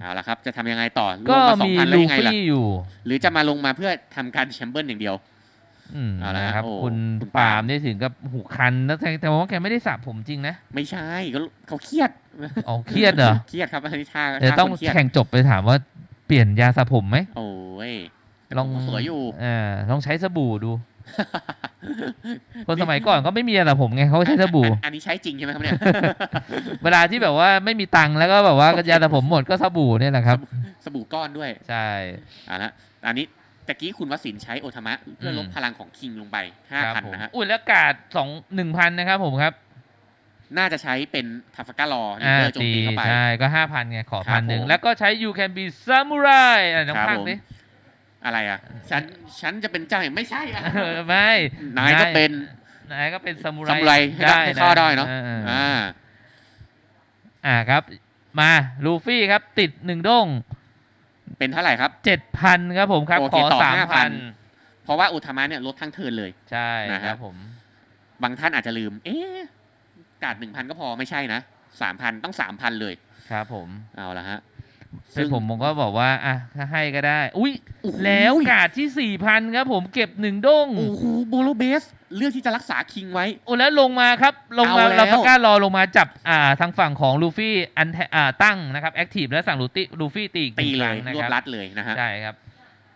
Speaker 2: เอาละครับจะทำยังไงต่อล
Speaker 1: ก็
Speaker 2: งมาสอง
Speaker 1: มี
Speaker 2: พันแล้ว
Speaker 1: ลู
Speaker 2: ยังไงล่ะ
Speaker 1: ฟี่อยู่
Speaker 2: หรือจะมาลงมาเพื่อทำการแชมเบิลอย่างเดียว
Speaker 1: อืม
Speaker 2: เอาละ
Speaker 1: นะครับ
Speaker 2: โอ้
Speaker 1: คุณ
Speaker 2: คุณ
Speaker 1: ปา
Speaker 2: ปาล์
Speaker 1: ล์ม
Speaker 2: ม
Speaker 1: ได้ถึงกับหูคันแล้วแต่แต่ว่าแกไม่ได้สระผมจริงนะ
Speaker 2: ไม่ใช่ก็เขาเครียด
Speaker 1: อ๋อเครียดเหรอ
Speaker 2: เครียดครับอันนี้ท่า
Speaker 1: เดี๋ยว
Speaker 2: ท่า
Speaker 1: ต้อง
Speaker 2: คนเครียด
Speaker 1: แข่งจบไปถามว่าเปลี่ยนยาสระผมไหม
Speaker 2: โอ้ย
Speaker 1: ลอง
Speaker 2: สวยอยู่
Speaker 1: อ่าลองใช้สบู่ดู คนสมัยก่อนก็ไม่มีอะไรผมไงเขาใช้สบู่
Speaker 2: อันอันนี้ใช้จริงใช่ไหมครับเนี่ย
Speaker 1: เวลาที่แบบว่าไม่มีตังค์แล้วก็แบบว่ายาสระผมหมดก็สบู่เนี่ยแหละครับ
Speaker 2: สบู่ก้อนด้วย
Speaker 1: ใช่
Speaker 2: อ่าละอันนี้ตะกี้คุณวสินทร์ใช้โอทามะเพื่อลด
Speaker 1: อืม
Speaker 2: พลังของคิงลงไปห้า
Speaker 1: ครับ
Speaker 2: พัน
Speaker 1: ผม
Speaker 2: นะฮะ
Speaker 1: อุ้ยแล้วกาดสองหนึ่งพันนะครับผมครับ
Speaker 2: น่าจะใช้เป็นทาฟาการอลี
Speaker 1: อ่า
Speaker 2: เดอร์โจม
Speaker 1: ตี
Speaker 2: ตีเข้าไป
Speaker 1: ใช่ ก็ห้าพันไงขอ
Speaker 2: ครั
Speaker 1: พั
Speaker 2: บ
Speaker 1: นหนึ่ง
Speaker 2: ผม
Speaker 1: แล้วก็ใช้ you can be samurai อะน้อง
Speaker 2: ครับ
Speaker 1: พัง
Speaker 2: ผม
Speaker 1: ดิ
Speaker 2: อะไรอะฉันฉันจะเป็นเจ้าแห่งไม่ใช่อะ
Speaker 1: เออไม่
Speaker 2: นายก็เป็น
Speaker 1: นายก็เป็นซามูไร
Speaker 2: ซามูไรให้ได้ให้ฆ่าได้เนาะ
Speaker 1: ออออ
Speaker 2: อ่า
Speaker 1: อ่าครับ มาลูฟี่ครับ ติดหนึ่งด้ง
Speaker 2: เป็นเท่าไหร่ครับ
Speaker 1: เจ็ดพันครับผมครับ
Speaker 2: โอ
Speaker 1: ข
Speaker 2: เค
Speaker 1: อ
Speaker 2: ต่อ
Speaker 1: สามพัน
Speaker 2: 5,000เพราะว่าโอทามะเนี่ยลดทั้งเทิร์นเลย
Speaker 1: ใช่
Speaker 2: นะ
Speaker 1: ค
Speaker 2: ครั
Speaker 1: รับบผม
Speaker 2: บางท่านอาจจะลืม เอ๊ะกาดหนึ่งพันก็พอไม่ใช่นะสามพันต้องสามพันเลย
Speaker 1: ครับผม
Speaker 2: เอาละฮะ
Speaker 1: ซึ่งผมผมก็บอกว่าอะถ้าให้ก็ได้ อุ้ย
Speaker 2: โอ้โห
Speaker 1: แล้วกาดที่สี่พันครับผมเก็บหนึ่งด้ง
Speaker 2: โอ้โหโบโลเบส เลือกที่จะรักษาคิงไว้
Speaker 1: โอ้แล้วลงมาครับ ลงมา
Speaker 2: เอาแล้ว
Speaker 1: เราฟก้ารอลงมาจับอ่าทางฝั่งของลูฟี่อันแทอ่าตั้งนะครับแอคทีฟแล้วสั่งลูตี้ลูฟี่ตีอีกห
Speaker 2: ตี
Speaker 1: นึ่งค
Speaker 2: เล
Speaker 1: รั้
Speaker 2: ย
Speaker 1: งนะ
Speaker 2: รว
Speaker 1: ครับ
Speaker 2: บรัดเลยนะฮะ
Speaker 1: ใช่ครับ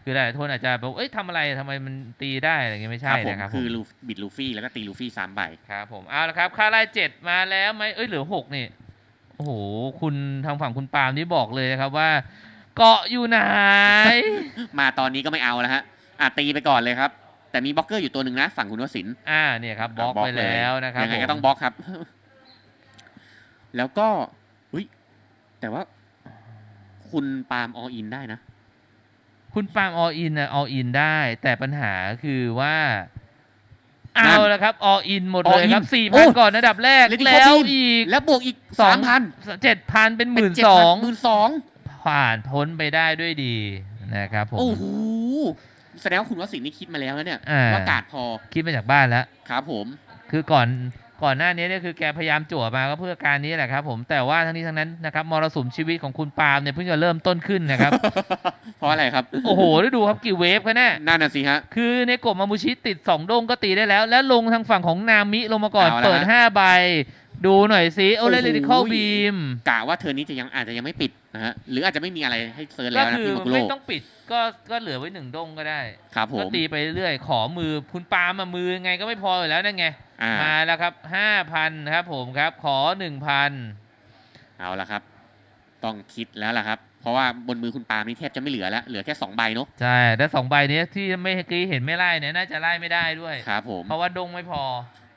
Speaker 1: คือหลายๆคนอาจจะบอกเอ้ยทำอะไรทำไมมันตีได้อะไรอย่างเงี้ยไม่
Speaker 2: ค
Speaker 1: ใช่
Speaker 2: รับผม
Speaker 1: นะครับผ
Speaker 2: คือ
Speaker 1: ม
Speaker 2: ลูบิดลูฟี่แล้วก็ตีลูฟี่สามใบ
Speaker 1: ครับผมเอาละครับค่าไล่เจ็ดมาแล้วไหมเอ้ยเหลือหกนี่โอ้โหคุณทางฝั่งคุณปาล์มนี่บอกเลยนะครับว่า เกาะอยู่ไหน
Speaker 2: มาตอนนี้ก็ไม่เอาแล้วฮะอะตีไปก่อนเลยครับ แต่มีบล็อกเกอร์อยู่ตัวหนึ่งนะฝั่งคุณวสินทร์
Speaker 1: อ่าเนี่ยครับบล็อกไปแล้วนะครับ
Speaker 2: ยังไง
Speaker 1: ผม
Speaker 2: ก็ต้องบล็อกครับ แล้วก็อุ้ยแต่ว่า คุณปาล์มออินได้นะ
Speaker 1: คุณปาล์มออินนะออินได้ แต่ปัญหาคือว่า
Speaker 2: นั่น
Speaker 1: เอาละครับออินหมดเลย
Speaker 2: all in
Speaker 1: ครับสี่
Speaker 2: โอ้
Speaker 1: พันก่อนอันดับแรก
Speaker 2: แล้วที่
Speaker 1: แล้ว
Speaker 2: เขามี
Speaker 1: อีก
Speaker 2: แล้วบวกอีก
Speaker 1: สอ
Speaker 2: สางมพัน
Speaker 1: เจ็ดพันเป็นห
Speaker 2: เป็น
Speaker 1: มื่น
Speaker 2: เจ็ด
Speaker 1: สอ
Speaker 2: พั
Speaker 1: ง
Speaker 2: หมื่นสอง
Speaker 1: ผ่านพ้นไปได้ด้วยดีนะครับผม
Speaker 2: โอ้โหแสดงว่าคุณวสินทร์นี่คิดมาแล้วนะเนี่ย
Speaker 1: อ่า
Speaker 2: ว่ากาดพอ
Speaker 1: คิดมาจากบ้านแล้ว
Speaker 2: ครับผม
Speaker 1: คือก่อน ก่อนหน้านี้เนี่ยคือแกพยายามจั่วมาก็เพื่อการนี้แหละครับ ผมแต่ว่าทั้งนี้ทั้งนั้นนะครับมรสุมชีวิตของคุณปาล์มเนี่ยเพิ่งจะเริ่มต้นขึ้นนะครับ
Speaker 2: เพราะอะไรครับ
Speaker 1: โอ้โหได้ดูครับกี่เวฟกันแน่
Speaker 2: นั่นน่ะสิฮะ
Speaker 1: คือในกบมามูชิติดสองโดงก็ตีได้แล้ว แล้วลงทางฝั่งของนามิลงมาก่อน
Speaker 2: เอาละ
Speaker 1: เปิด
Speaker 2: ฮะ
Speaker 1: ห้าใบ ดูหน่อยสิโอเล
Speaker 2: โอ้โห
Speaker 1: เลดิคอลบีม
Speaker 2: กะว่าเทอร์นนี้จะยังอาจจะยังไม่ปิดนะฮะหรืออาจจะไม่มีอะไรให้เซิร์ช
Speaker 1: ก็
Speaker 2: แล้วนะ
Speaker 1: คือ
Speaker 2: พี่มากุโร
Speaker 1: ไม่ต้องปิดก็ก็เหลือไว้หนึ่งโดงก็ได้
Speaker 2: ครับผ
Speaker 1: ก็
Speaker 2: ม
Speaker 1: ตีไปเรื่อยๆขอมือคุณปาล์มมามือไงก็ไม่พออยู่แล้วนั่นไง
Speaker 2: อ่า
Speaker 1: มาแล้วครับห้าพันครับผมครับ ขอหนึ่งพัน
Speaker 2: เอาละครับ ต้องคิดแล้วล่ะครับ เพราะว่าบนมือคุณปาล์มนี่แทบจะไม่เหลือแล้ว เหลือแค่สองใบเนาะ
Speaker 1: ใช่แต่สองใบนี้ที่ไม่เมื่อกี้เห็นไม่ไล่เนี่ยน่าจะไล่ไม่ได้ด้วย
Speaker 2: ครับผม
Speaker 1: เพราะว่าดงไม่พอ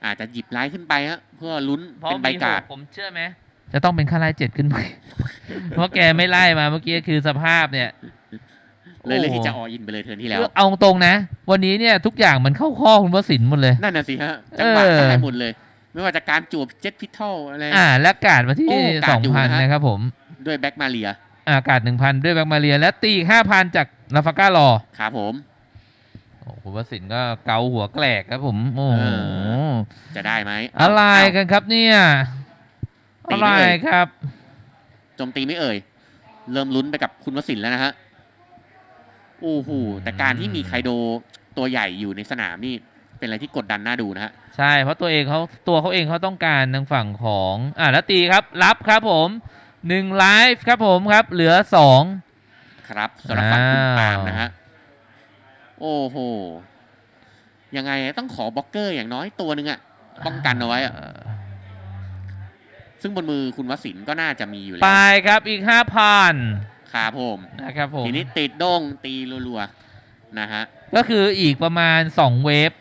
Speaker 2: อาจจะหยิบไลน์ขึ้นไปฮะเพื่อลุ้น
Speaker 1: เพราะ
Speaker 2: เป็นใบ
Speaker 1: มีห
Speaker 2: กากด
Speaker 1: ผมเชื่อไหมจะต้องเป็นค่าไล่เจ็ดขึ้นไปเพราะแกไม่ไล่มาเมื่อกี้คือสภาพเนี่ย
Speaker 2: เลยเลย
Speaker 1: โอ้
Speaker 2: ที่จะออินไปเลยเทิร์นที่แล้ว
Speaker 1: เอาตรงๆนะ วันนี้เนี่ยทุกอย่างมันเข้าข้อคุณวสินทร์หมดเลย
Speaker 2: นั่นน่ะสิฮะจังหวะ
Speaker 1: เออ
Speaker 2: ได้หมดเลย ไม่ว่าจะการจูบเจ็ตพิทเทิลอะไร
Speaker 1: อ่า และกาดมาที่
Speaker 2: โอ้กา
Speaker 1: ส
Speaker 2: ด
Speaker 1: อง
Speaker 2: อยู่
Speaker 1: พัน
Speaker 2: นะฮะ
Speaker 1: นะครับผม
Speaker 2: ด้วยแบ็กมาเรีย
Speaker 1: อ่ากาดหนึ่งพันด้วยแบงมาเรีย และตีห้าพันจากลาฟาก้ารอ
Speaker 2: ครับผม
Speaker 1: โอ้คุณวสินทร์ก็เกาหัวแกลกครับผม โอ้โห
Speaker 2: เอ จะได้ไหม
Speaker 1: อะไร
Speaker 2: เา
Speaker 1: กันครับเนี่ย
Speaker 2: ตี
Speaker 1: อะ
Speaker 2: ไม่
Speaker 1: ไร
Speaker 2: เอ่ย
Speaker 1: ครับ
Speaker 2: โจมตีไม่เอ่ย เริ่มลุ้นไปกับคุณวสินทร์แล้วนะฮะโอ้โหแต่การที่มีไคโดตัวใหญ่อยู่ในสนามนี่เป็นอะไรที่กดดันน่าดูนะฮะ
Speaker 1: ใช่เพราะตัวเองเขาตัวเขาเองเขาต้องการทางฝั่งของอ่าแล้วตีครับ รับครับผมหนึ่งไลฟ์ครับผมครับ เหลือสอง
Speaker 2: ครับสำหรับฝั่งคุณ
Speaker 1: อ้าว
Speaker 2: ปาล์มนะฮะโอ้โห ยังไงต้องขอบล็อกเกอร์อย่างน้อยตัวหนึ่งอะป้องกันเอาไว้อะซึ่งบนมือคุณวสินทร์ก็น่าจะมีอยู่แล้
Speaker 1: ไป
Speaker 2: ว
Speaker 1: ครับอีกห้าพัน
Speaker 2: ครับผม
Speaker 1: นะครับผม
Speaker 2: ทีนี้ติดโด้งตีรัวๆนะฮะ
Speaker 1: ก็คืออีกประมาณสองเวฟ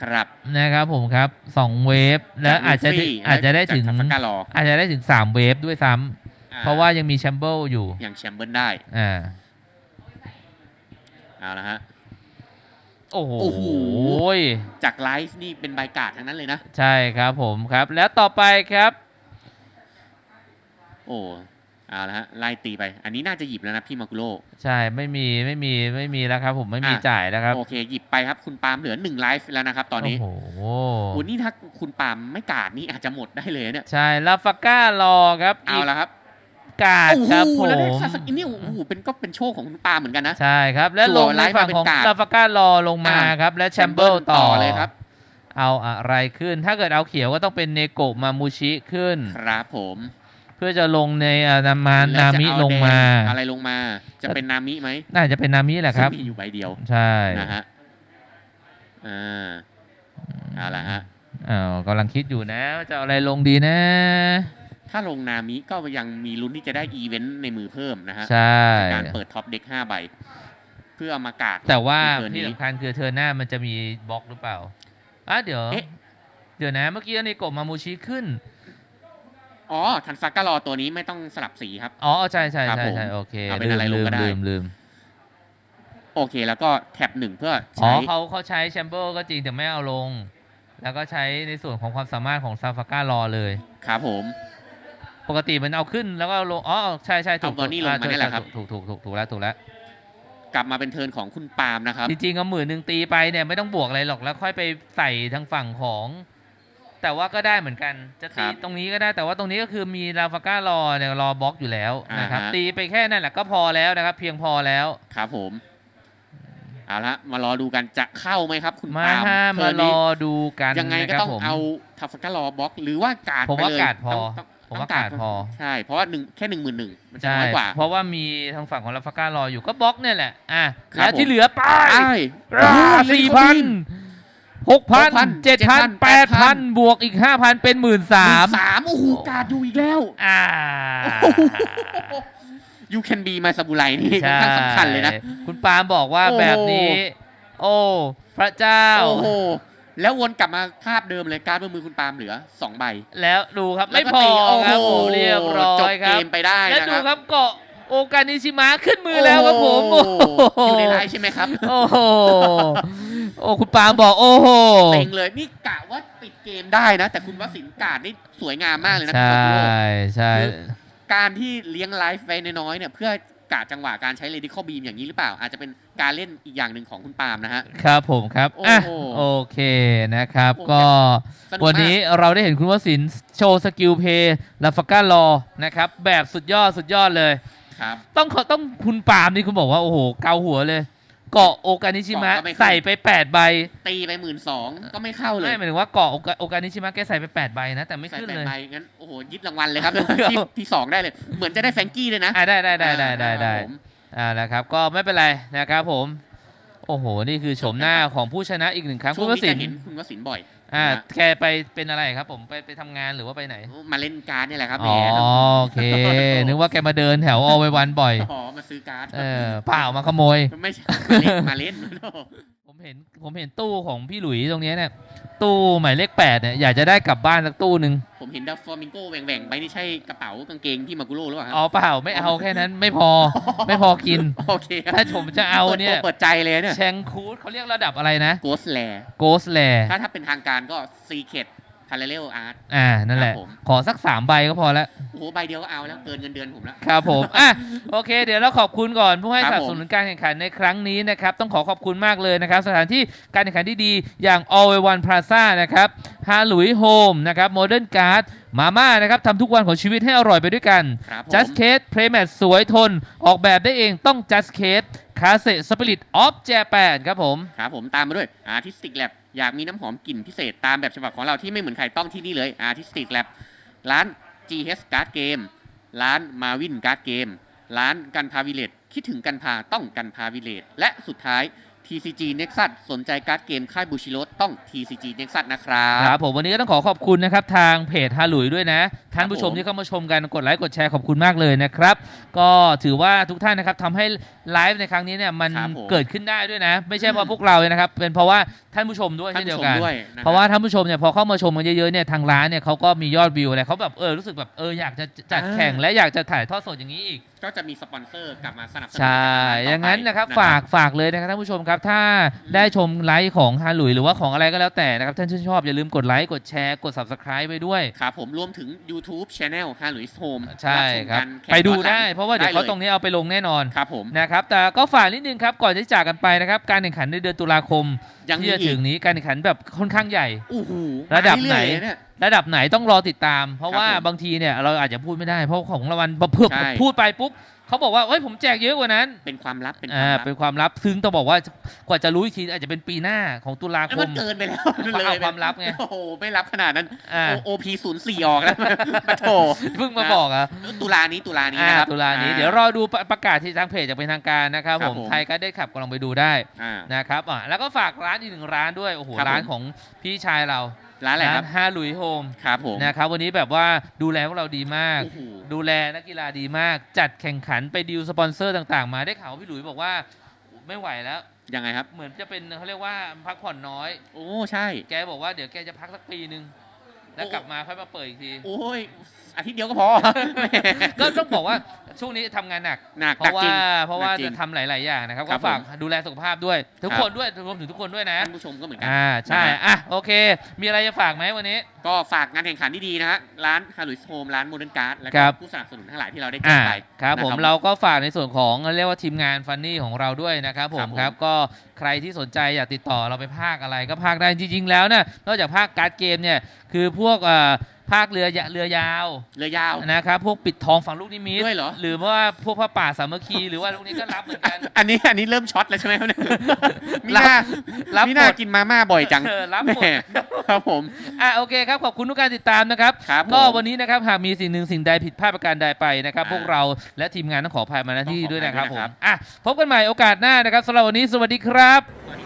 Speaker 2: ครับ
Speaker 1: นะครับผมครับสองเวฟแล้วอาจจะ
Speaker 2: ลูฟี่
Speaker 1: อาจจะได้ถึง
Speaker 2: จากทัฟการอ
Speaker 1: อาจจะได้ถึงสามเวฟด้วยซ้ำ
Speaker 2: อ่
Speaker 1: เพราะว่ายังมีแชมเบิลอยู่
Speaker 2: อย่างแชมเบิลได้
Speaker 1: อ่า
Speaker 2: เอาละฮะ
Speaker 1: โอ้โห
Speaker 2: โอ้โห จากไลฟ์นี่เป็นใบกาดทั้งนั้นเลยนะ
Speaker 1: ใช่ครับผมครับ แล้วต่อไปครับ
Speaker 2: โอ้เอาละฮะไล่ตีไป อันนี้น่าจะหยิบแล้วนะพี่มากุโร่
Speaker 1: ใช่ไม่มีไม่มีไม่มีแล้วครับ ผมไม่มี
Speaker 2: อะ
Speaker 1: จ่ายแล้วครับ
Speaker 2: โอเคหยิบไปครับคุณปาล์มเหลือหนึ่งไลฟ์แล้วนะครับ ตอนนี้
Speaker 1: โอ้โห
Speaker 2: โอ้นี่ถ้าคุณปาล์มไม่กาดนี่อาจจะหมดได้เลยเนี่ย
Speaker 1: ใช่ลาฟาก้ารอครับ
Speaker 2: เอา
Speaker 1: อีก
Speaker 2: ละครับ
Speaker 1: กาด
Speaker 2: โอ้โห
Speaker 1: ครับผม
Speaker 2: แล้วได้ซัสกินี่โอ้โหเป็นก็เป็นโชคของคุณปาล์มเหมือนกันนะ
Speaker 1: ใช่ครับ และ
Speaker 2: จั่
Speaker 1: ล
Speaker 2: ว
Speaker 1: งใน
Speaker 2: ไลฟ์
Speaker 1: ฝั่ง
Speaker 2: มาเป็น
Speaker 1: ของ
Speaker 2: กาด
Speaker 1: ลาฟาก้ารอลงมา
Speaker 2: อะ
Speaker 1: ครับ และแชมเบิลต่อ
Speaker 2: เลยครับ
Speaker 1: เอาอะไรขึ้น ถ้าเกิดเอาเขียวก็ต้องเป็นเนโกะมามูชิขึ้น
Speaker 2: ครับผม
Speaker 1: เพื่อจะลงในอ่านามา
Speaker 2: แล้ว
Speaker 1: นา
Speaker 2: จะ
Speaker 1: มิ
Speaker 2: เอ
Speaker 1: ลงมา
Speaker 2: แดอะไรลงมา จะเป็นนามิไหม
Speaker 1: น่าจะเป็นนามิแหละครับ
Speaker 2: ซึ่งมีอยู่ใบเดียว
Speaker 1: ใช่
Speaker 2: นะฮะอ่าเอาละฮะ
Speaker 1: อ้าวกำลังคิดอยู่นะว่าจะเอาอะไรลงดีนะ
Speaker 2: ถ้าลงนามิก็ยังมีลุ้นที่จะได้อีเวนต์ในมือเพิ่มนะฮะ
Speaker 1: ใช่
Speaker 2: จากการเปิดท็อปเด็ก5ใบ เพื่อเอามากาด
Speaker 1: แต่ว่า
Speaker 2: ในเทิร์น
Speaker 1: ที่
Speaker 2: นี้
Speaker 1: สำคัญคือเธอหน้ามันจะมีบล็อกหรือเปล่าอะเดี๋ยว
Speaker 2: เอ๊ะ
Speaker 1: เดี๋ยวนะ เมื่อกี้อันนี้กบมามูชิขึ้น
Speaker 2: อ๋อ ทันซาการอตัวนี้ไม่ต้องสลับสีครับ
Speaker 1: อ๋อ ใช่ใช่
Speaker 2: ครับ
Speaker 1: ใช่
Speaker 2: ผม
Speaker 1: ใช่โอเค
Speaker 2: เอาเป็น
Speaker 1: ลื
Speaker 2: อะไร
Speaker 1: ม
Speaker 2: ลง
Speaker 1: ลืม
Speaker 2: ก็ได้
Speaker 1: ลืมลืม
Speaker 2: โอเค แล้วก็แท็บหนึ่งเพื่อ
Speaker 1: อ๋อ
Speaker 2: ใช้
Speaker 1: เขาเขาใช้แชมเบอร์ก็จริงแต่ไม่เอาลง แล้วก็ใช้ในส่วนของความสามารถของซาฟาก้ารอเลย
Speaker 2: ครับผม
Speaker 1: ปกติมันเอาขึ้นแล้วก็เอาลง อ๋อ ใช่ใช่ถูก
Speaker 2: เอาตัวนี้ลง
Speaker 1: อ่
Speaker 2: มานี่แหละครับ
Speaker 1: ถูกถูกถูกถูกแล้วถูกแล้ว
Speaker 2: กลับมาเป็นเทิร์นของคุณปาล์มนะครับ
Speaker 1: จริงๆเอาหมื่นหนึ่งตีไปเนี่ยไม่ต้องบวกอะไรหรอกแล้วค่อยไปใส่ทางฝั่งของ แต่ว่าก็ได้เหมือนกัน จะตี
Speaker 2: ครับ
Speaker 1: ตรงนี้ก็ได้แต่ว่าตรงนี้ก็คือมีลาฟาก้ารอเนี่ยรอบล็อกอยู่แล้วนะครับ
Speaker 2: อ่าฮะ
Speaker 1: ตีไปแค่นั้นแหละก็พอแล้วนะครับ เพียงพอแล้ว
Speaker 2: ครับผม เอาละมารอดูกันจะเข้าไหมครับ คุณ
Speaker 1: มา
Speaker 2: ปาล์ม
Speaker 1: ห้า
Speaker 2: เทิ
Speaker 1: มา
Speaker 2: ร์น
Speaker 1: ร
Speaker 2: นี้
Speaker 1: อดูกัน
Speaker 2: ยังไงก็
Speaker 1: นะครับ
Speaker 2: ต้อง
Speaker 1: ผม
Speaker 2: เอาทัฟการอบล็อก หรือว่ากาด
Speaker 1: ผม
Speaker 2: ไป
Speaker 1: ว่า
Speaker 2: เลย
Speaker 1: กาดพอ
Speaker 2: ต้อง
Speaker 1: ผมว่า
Speaker 2: ต้อง
Speaker 1: กาดพอ
Speaker 2: ใช่เพราะว่าหนึ่งแค่หนึ่งหมื่นหนึ่งมันจะ
Speaker 1: ใช่
Speaker 2: น้อยกว่า
Speaker 1: เพราะว่ามีทางฝั่งของลาฟาก้ารออยู่ก็บล็อกเนี่ยแหละอะ
Speaker 2: ครับ
Speaker 1: แล้วที่
Speaker 2: ผม
Speaker 1: เหลือไป
Speaker 2: ใช่
Speaker 1: สี่พันหกพัน
Speaker 2: 6,000
Speaker 1: เจ็ดพันแปดพัน
Speaker 2: 8,000
Speaker 1: บวกอีกห้าพันเป็นหมื่นสาม
Speaker 2: สามโอ้โหกาดอยู่อีกแล้ว
Speaker 1: อ่า
Speaker 2: You can be my ซาบุไรนี่ค่อนข้างสำคัญเลยนะ
Speaker 1: ใช่คุณปาล์มบอกว่า
Speaker 2: โอ้โห
Speaker 1: แบบนี้ โอ้ พระเจ้า
Speaker 2: โอ้โห แล้ววนกลับมาภาพเดิมเลยการดบนมือคุณปาล์มเหลือสองใบ
Speaker 1: แล้วดูครับ
Speaker 2: แล้ว
Speaker 1: ไม่
Speaker 2: ก็
Speaker 1: พอ
Speaker 2: ตี
Speaker 1: ครับ
Speaker 2: โอ้
Speaker 1: ผม
Speaker 2: โห
Speaker 1: เรียบร้อ
Speaker 2: จบ
Speaker 1: ยค
Speaker 2: เก
Speaker 1: รับ
Speaker 2: มไปได้
Speaker 1: แล้ว
Speaker 2: นะ
Speaker 1: ดู
Speaker 2: ค
Speaker 1: ค
Speaker 2: รั
Speaker 1: รั
Speaker 2: บบ
Speaker 1: เกาะโอกานิชิมะขึ้นมือแล้วครับผม
Speaker 2: โอ้
Speaker 1: โอ้
Speaker 2: โห
Speaker 1: โห
Speaker 2: อยู่ในไลน์ใช่ไหมครับ
Speaker 1: โอ้โหโอ้คุณปาล์มบอกโอ้โห
Speaker 2: เต็งเลยนี่กะว่าปิดเกมได้นะ แต่คุณวสินกาดนี่สวยงามมากเลยนะ
Speaker 1: ใช
Speaker 2: คุณโร่
Speaker 1: ใช่
Speaker 2: คือการที่เลี้ยงไลฟ์ไว้น้อยๆเนี่ยเพื่อ กะจังหวะการใช้เลดี้ข้อบีมอย่างนี้หรือเปล่า อาจจะเป็นการเล่นอีกอย่างหนึ่งของคุณปาล์มนะฮะ
Speaker 1: ครับผมครับ
Speaker 2: โอ้
Speaker 1: อะ
Speaker 2: โห
Speaker 1: โอเคนะครับ
Speaker 2: โอ้
Speaker 1: ก็
Speaker 2: สนุกมาก
Speaker 1: วันนี้เราได้เห็นคุณวสินทร์โชว์สกิลเพย์ลาฟาก้ารอนะครับ แบบสุดยอดสุดยอดเลย
Speaker 2: ครับ
Speaker 1: ต้องขอต้องคุณปาล์มนี่คุณบอกว่า โอ้โห เกาหัวเลย เกาะโอกานิชิมะ
Speaker 2: เกาะก็ไม่ขึ้น
Speaker 1: ใส่ไป8ใบ
Speaker 2: ตีไปหมื่นสองก็ไม่เข้าเลย
Speaker 1: ไม่หมายถึงว่าเกาะโอกาโอกานิชิมะแกใส่ไป8ใบนะ แต่ไม่
Speaker 2: ใส่
Speaker 1: ขึ้น
Speaker 2: แปด
Speaker 1: เลย
Speaker 2: ใบงั้นโอ้โหยึดรางวัลเลยครับ ที่ที่สองได้เลย เหมือนจะได้แฟรงกี้เลยนะ
Speaker 1: อ่าได้ได้ได้ได้ได้ได้
Speaker 2: ครับผม
Speaker 1: อ่านะครับก็ไม่เป็นไรนะครับผม โอ้โห นี่คือโฉมหน้าของผู้ชนะอีกหนึ่งครั้ง
Speaker 2: ช่
Speaker 1: คุ
Speaker 2: ว
Speaker 1: ณ
Speaker 2: ง
Speaker 1: ว
Speaker 2: นี้
Speaker 1: สิ
Speaker 2: จะ
Speaker 1: นท
Speaker 2: เห็น
Speaker 1: ร์
Speaker 2: คุณวสินบ่อย
Speaker 1: อ่า
Speaker 2: นะ
Speaker 1: แกไปเป็นอะไรครับ ผมไปไปทำงานหรือว่าไปไหน
Speaker 2: มาเล่นการ์ดเนี่ยแหละครับ
Speaker 1: อ๋อ
Speaker 2: แหม
Speaker 1: โอเค นึกว่าแกมาเดินแถวออไววันบ่อย
Speaker 2: อ๋อมาซื้อการ์ด
Speaker 1: เออเปล่ามาขโมย
Speaker 2: ไม่ใช่มาเล่นมาเล่น
Speaker 1: ผมเห็นผมเห็นตู้ของพี่หลุยตรงเนี้ยเนี่ย ตู้หมายเลขแปดเนี่ยอยากจะได้กลับบ้านสักตู้หนึ่ง
Speaker 2: ผมเห็นดัฟฟอร์มิงโก้แหว่งๆไปนี่ใช่กระเป๋ากางเกงที่มากุโร่หรือเปล่าค
Speaker 1: อ๋
Speaker 2: รั
Speaker 1: อเปล่าไม่เอาแค่นั้นไม่พอ ไม่พอกิน
Speaker 2: โอเคครับ
Speaker 1: ถ้าผมจะเอาเนี่ย
Speaker 2: ปิดตัวเปิดใจเลยเนี่ย
Speaker 1: แชงคูดเขาเรียกระดับอะไรนะ
Speaker 2: โกสแล
Speaker 1: โกสแล
Speaker 2: ถ้าถ้าเป็นทางการก็ซีเคด พาราเรลอาร์ต
Speaker 1: อ่านั่นแหละ
Speaker 2: ครับผม
Speaker 1: ขอสักสามใบก็พอแล้ว
Speaker 2: โอ้โหใบเดียวก็เอาแล้วเกินเงินเดือนผมแล้ว
Speaker 1: ครับผมอะโอเค เดี๋ยวเราขอบคุณก่อนผู้ให้
Speaker 2: ค
Speaker 1: ส
Speaker 2: รับ
Speaker 1: นับสนุนการแข่งขันในครั้งนี้นะครับ ต้องขอขอบคุณมากเลยนะครับ สถานที่การแข่งขันที่ดีอย่าง All in One Plaza นะครับฮาลุยโฮมนะครับ Modern Card มาม่านะครับทำทุกวันของชีวิตให้อร่อยไปด้วยกัน
Speaker 2: ครับผม
Speaker 1: Just Case Playmat สวยทน ออกแบบได้เองต้อง Just Case คาเซสปิริตออฟเจแปนครับผม
Speaker 2: ครับผมตามมาด้วย Artistic Lab อยากมีน้ำหอมกลิ่นพิเศษตามแบบฉบับของเราที่ไม่เหมือนใครต้องที่นี่เลย Artistic Lab ร้าน GH Card Game ร้าน Marvin Card Game ร้านกันพาวิเลตคิดถึงกันพาต้องกันพาวิเลตและสุดท้าย TCG Nexus สนใจการ์ดเกมค่ายบูชิโรต้อง TCG Nexus นะครับ
Speaker 1: ครับผมวันนี้ก็ต้องขอขอบคุณนะครับทางเพจฮาหลุยด้วยนะ ท่านผู้ชม
Speaker 2: ผม
Speaker 1: ที่เข้ามาชมกันกดไลค์กดแชร์ขอบคุณมากเลยนะครับ ก็ถือว่าทุกท่านนะครับทำให้ไลฟ์ในครั้งนี้เนี่ยมัน
Speaker 2: ครับผม
Speaker 1: เกิดขึ้นได้ด้วยนะ ไม่ใช่เพราะพวกเราเลยนะครับ เป็นเพราะว่าท่านผู้ชมด้วย
Speaker 2: ท่าน
Speaker 1: เช่นเดีย
Speaker 2: ผู้ช
Speaker 1: ว
Speaker 2: ม
Speaker 1: กัน
Speaker 2: ด้วยนคบ
Speaker 1: เพราะว่าท่านผู้ชมเนี่ยพอเข้ามาชมกันเยอะๆเนี่ยทางร้านเนี่ยเขาก็มียอดวิวอะไรเขาแบบเออรู้สึกแบบเอออยากจะจัด
Speaker 2: อ่า
Speaker 1: แข่งและอยากจะถ่ายทอดสดอย่างนี้อีก
Speaker 2: ก็จะมีสปอนเซอร์กลับมาสนับสนุน
Speaker 1: ใช่
Speaker 2: ต่ไป
Speaker 1: อย่างนั้นนะครับฝากฝากเลยนะครับท่านผู้ชมครับ ถ้าได้ชมไลฟ์ของฮาหลุยหรือว่าของอะไรก็แล้วแต่นะครับท่านชื่นชอบอย่าลืมกดไลค์กดแชร์กด subscribe ไปด้วย
Speaker 2: ครับผมรวมถึง YouTube Channel ฮาหลุยโฮม
Speaker 1: ใช่ครับ ไปดูได้ เพราะว่าเดี๋ยวเขาตรงนี้เอาไปลงแน่นอน
Speaker 2: ครับผม
Speaker 1: นะครับแต่ก็ฝากนิดนึงครับก่อนที่จากกันไปนะครับการแข่งขันในเดือนตุลาคม
Speaker 2: ยังมี
Speaker 1: ที่จะ
Speaker 2: อี
Speaker 1: ถึ
Speaker 2: ก
Speaker 1: งนี้การแข่งขันแบบค่อนข้างใหญ่
Speaker 2: โอ้โห
Speaker 1: ระดับไหน
Speaker 2: มาเอยๆเนี่ย
Speaker 1: ระดับไหนต้องรอติดตาม เพราะ
Speaker 2: ครับ
Speaker 1: ว่า
Speaker 2: ผม
Speaker 1: บางทีเนี่ยเราอาจจะพูดไม่ได้เพราะของรางวัลพอเพื่อ
Speaker 2: ใช่
Speaker 1: พูดไปปุ๊บเขาบอกว่าเฮ้ยผมแจกเยอะกว่านั้น
Speaker 2: เป็นความลับเป็นควา
Speaker 1: อ่าม
Speaker 2: ลับ
Speaker 1: เป็นความลับซึ่งต้องบอกว่ากว่าจะรู้อีกทีอาจจะเป็นปีหน้าของตุลา
Speaker 2: แล้ว
Speaker 1: ค
Speaker 2: มั
Speaker 1: ม
Speaker 2: นเกินไปแล้ว
Speaker 1: เอาความลับไง
Speaker 2: โอ้โหไม่ลับขนาดนั้น
Speaker 1: อ่า
Speaker 2: โอพีศูนย์สี่ออกแล้วมาโถ
Speaker 1: เพิ่งมาบอกอะ
Speaker 2: ตุลานี้ตุลานี้
Speaker 1: อ่า
Speaker 2: นะครับ
Speaker 1: ตุลานี้
Speaker 2: อ่
Speaker 1: เดี๋ยวรอดูประประกาศที่ทางเพจจะเป็นทางการนะครับ
Speaker 2: ครั
Speaker 1: ผ
Speaker 2: บ
Speaker 1: ม
Speaker 2: ผม
Speaker 1: ไทยก็ได้ขับก็ลองไปดูได้
Speaker 2: อ่า
Speaker 1: นะครับอะแล้วก็ฝากร้านอีกหนึ่งร้านด้วยโอ้โห
Speaker 2: ครับ
Speaker 1: ร้าน
Speaker 2: ผม
Speaker 1: ของพี่ชายเรา
Speaker 2: ร้านอะไรครับ
Speaker 1: ห้าหลุยโฮม
Speaker 2: ครับผม
Speaker 1: นะครับวันนี้แบบว่าดูแลพวกเราดีมาก
Speaker 2: โอ้โห
Speaker 1: ดูแลนักกีฬาดีมาก จัดแข่งขันไปดีลสปอนเซอร์ต่างๆ มาได้ข่าวว่าพี่หลุยบอกว่าไม่ไหวแล้ว
Speaker 2: ยังไงครับ
Speaker 1: เหมือนจะเป็นเขาเรียกว่าพักผ่อนน้อย
Speaker 2: โอ้ใช่
Speaker 1: แกบอกว่าเดี๋ยวแกจะพักสักปีหนึ่งแล้ว
Speaker 2: โอ้
Speaker 1: กลับมาค่อยมาเปิดอีกที
Speaker 2: โอ้ยอาทิตย์เดียวก็พอ
Speaker 1: ก็ต้องบอกว่า ช่วงนี้ทำงานหนัก
Speaker 2: หนัก
Speaker 1: เพ
Speaker 2: หนัก
Speaker 1: ราะ
Speaker 2: จริ
Speaker 1: ว่างเพราะว่า
Speaker 2: หนักจริ
Speaker 1: จะ
Speaker 2: ง
Speaker 1: ทำหลาย ๆ อย่างนะครับ
Speaker 2: ครั
Speaker 1: ก็
Speaker 2: บ
Speaker 1: ฝากดูแลสุขภาพด้วย ทุก
Speaker 2: ครับ
Speaker 1: คนด้วยรวมถึงทุกคนด้วยนะ
Speaker 2: ท่านผู้ชมก็เหมือนกัน
Speaker 1: อ่าใช่
Speaker 2: นะฮะ
Speaker 1: อะโอเค มีอะไรจะฝากไหมวันนี้
Speaker 2: ก็ฝากงานแข่งขันดีๆนะฮะร้านฮารุสโฮมร้านโมเดิร์นการ์ดและ
Speaker 1: ครับ
Speaker 2: ผู้สนับสนุนทั้งหลายที่เราได้แจ้
Speaker 1: อ่าง
Speaker 2: ไป
Speaker 1: ครับ
Speaker 2: นะ
Speaker 1: ผมเราก็ฝากในส่วนของเรียกว่าทีมงานฟันนี่ของเราด้วยนะครับผม
Speaker 2: ครับผม
Speaker 1: ครับก็ใครที่สนใจอยากติดต่อเราไปภาคอะไรก็ภาคได้จริง ๆ แล้วเนี่ยนอกจากภาคการ์ดเกมเนี่ยคือพวกเอ่อภาคเรือยะเรือยาว
Speaker 2: เรือยาว
Speaker 1: นะครับพวกปิดทองฝั่งลูกนิมิต
Speaker 2: ด้วยเหรอ
Speaker 1: หรือว่าพวกพระป่าสามัคคีหรือว่าลูกนี้ก็รับเหมือนกัน
Speaker 2: อันนี้อันนี้เริ่มช็อตแล้วใช่ไหมครับเนี่ยมี
Speaker 1: รับ
Speaker 2: หน้า
Speaker 1: รับ
Speaker 2: มี
Speaker 1: ห
Speaker 2: ห
Speaker 1: ม
Speaker 2: น้า
Speaker 1: ด
Speaker 2: กินมาม่าบ่อยจัง
Speaker 1: เออรับหมด
Speaker 2: แหครับผม
Speaker 1: อะโอเคครับขอบคุณทุกการติดตามนะครับ
Speaker 2: ครับ
Speaker 1: ก็
Speaker 2: ผม
Speaker 1: วันนี้นะครับหากมีสิ่งหนึ่งสิ่งใดผิดพลาดประการใดไปนะครับ
Speaker 2: อ่า
Speaker 1: พวกเราและทีมงานต้องขออภัยมาณที่
Speaker 2: ต้องขอ
Speaker 1: ด้วยนะครับ
Speaker 2: อภัย
Speaker 1: ผ
Speaker 2: ด้วย
Speaker 1: ม
Speaker 2: นะครับ
Speaker 1: อะพบกันใหม่โอกาสหน้านะครับสำหรับวันนี้สวัสดีครับ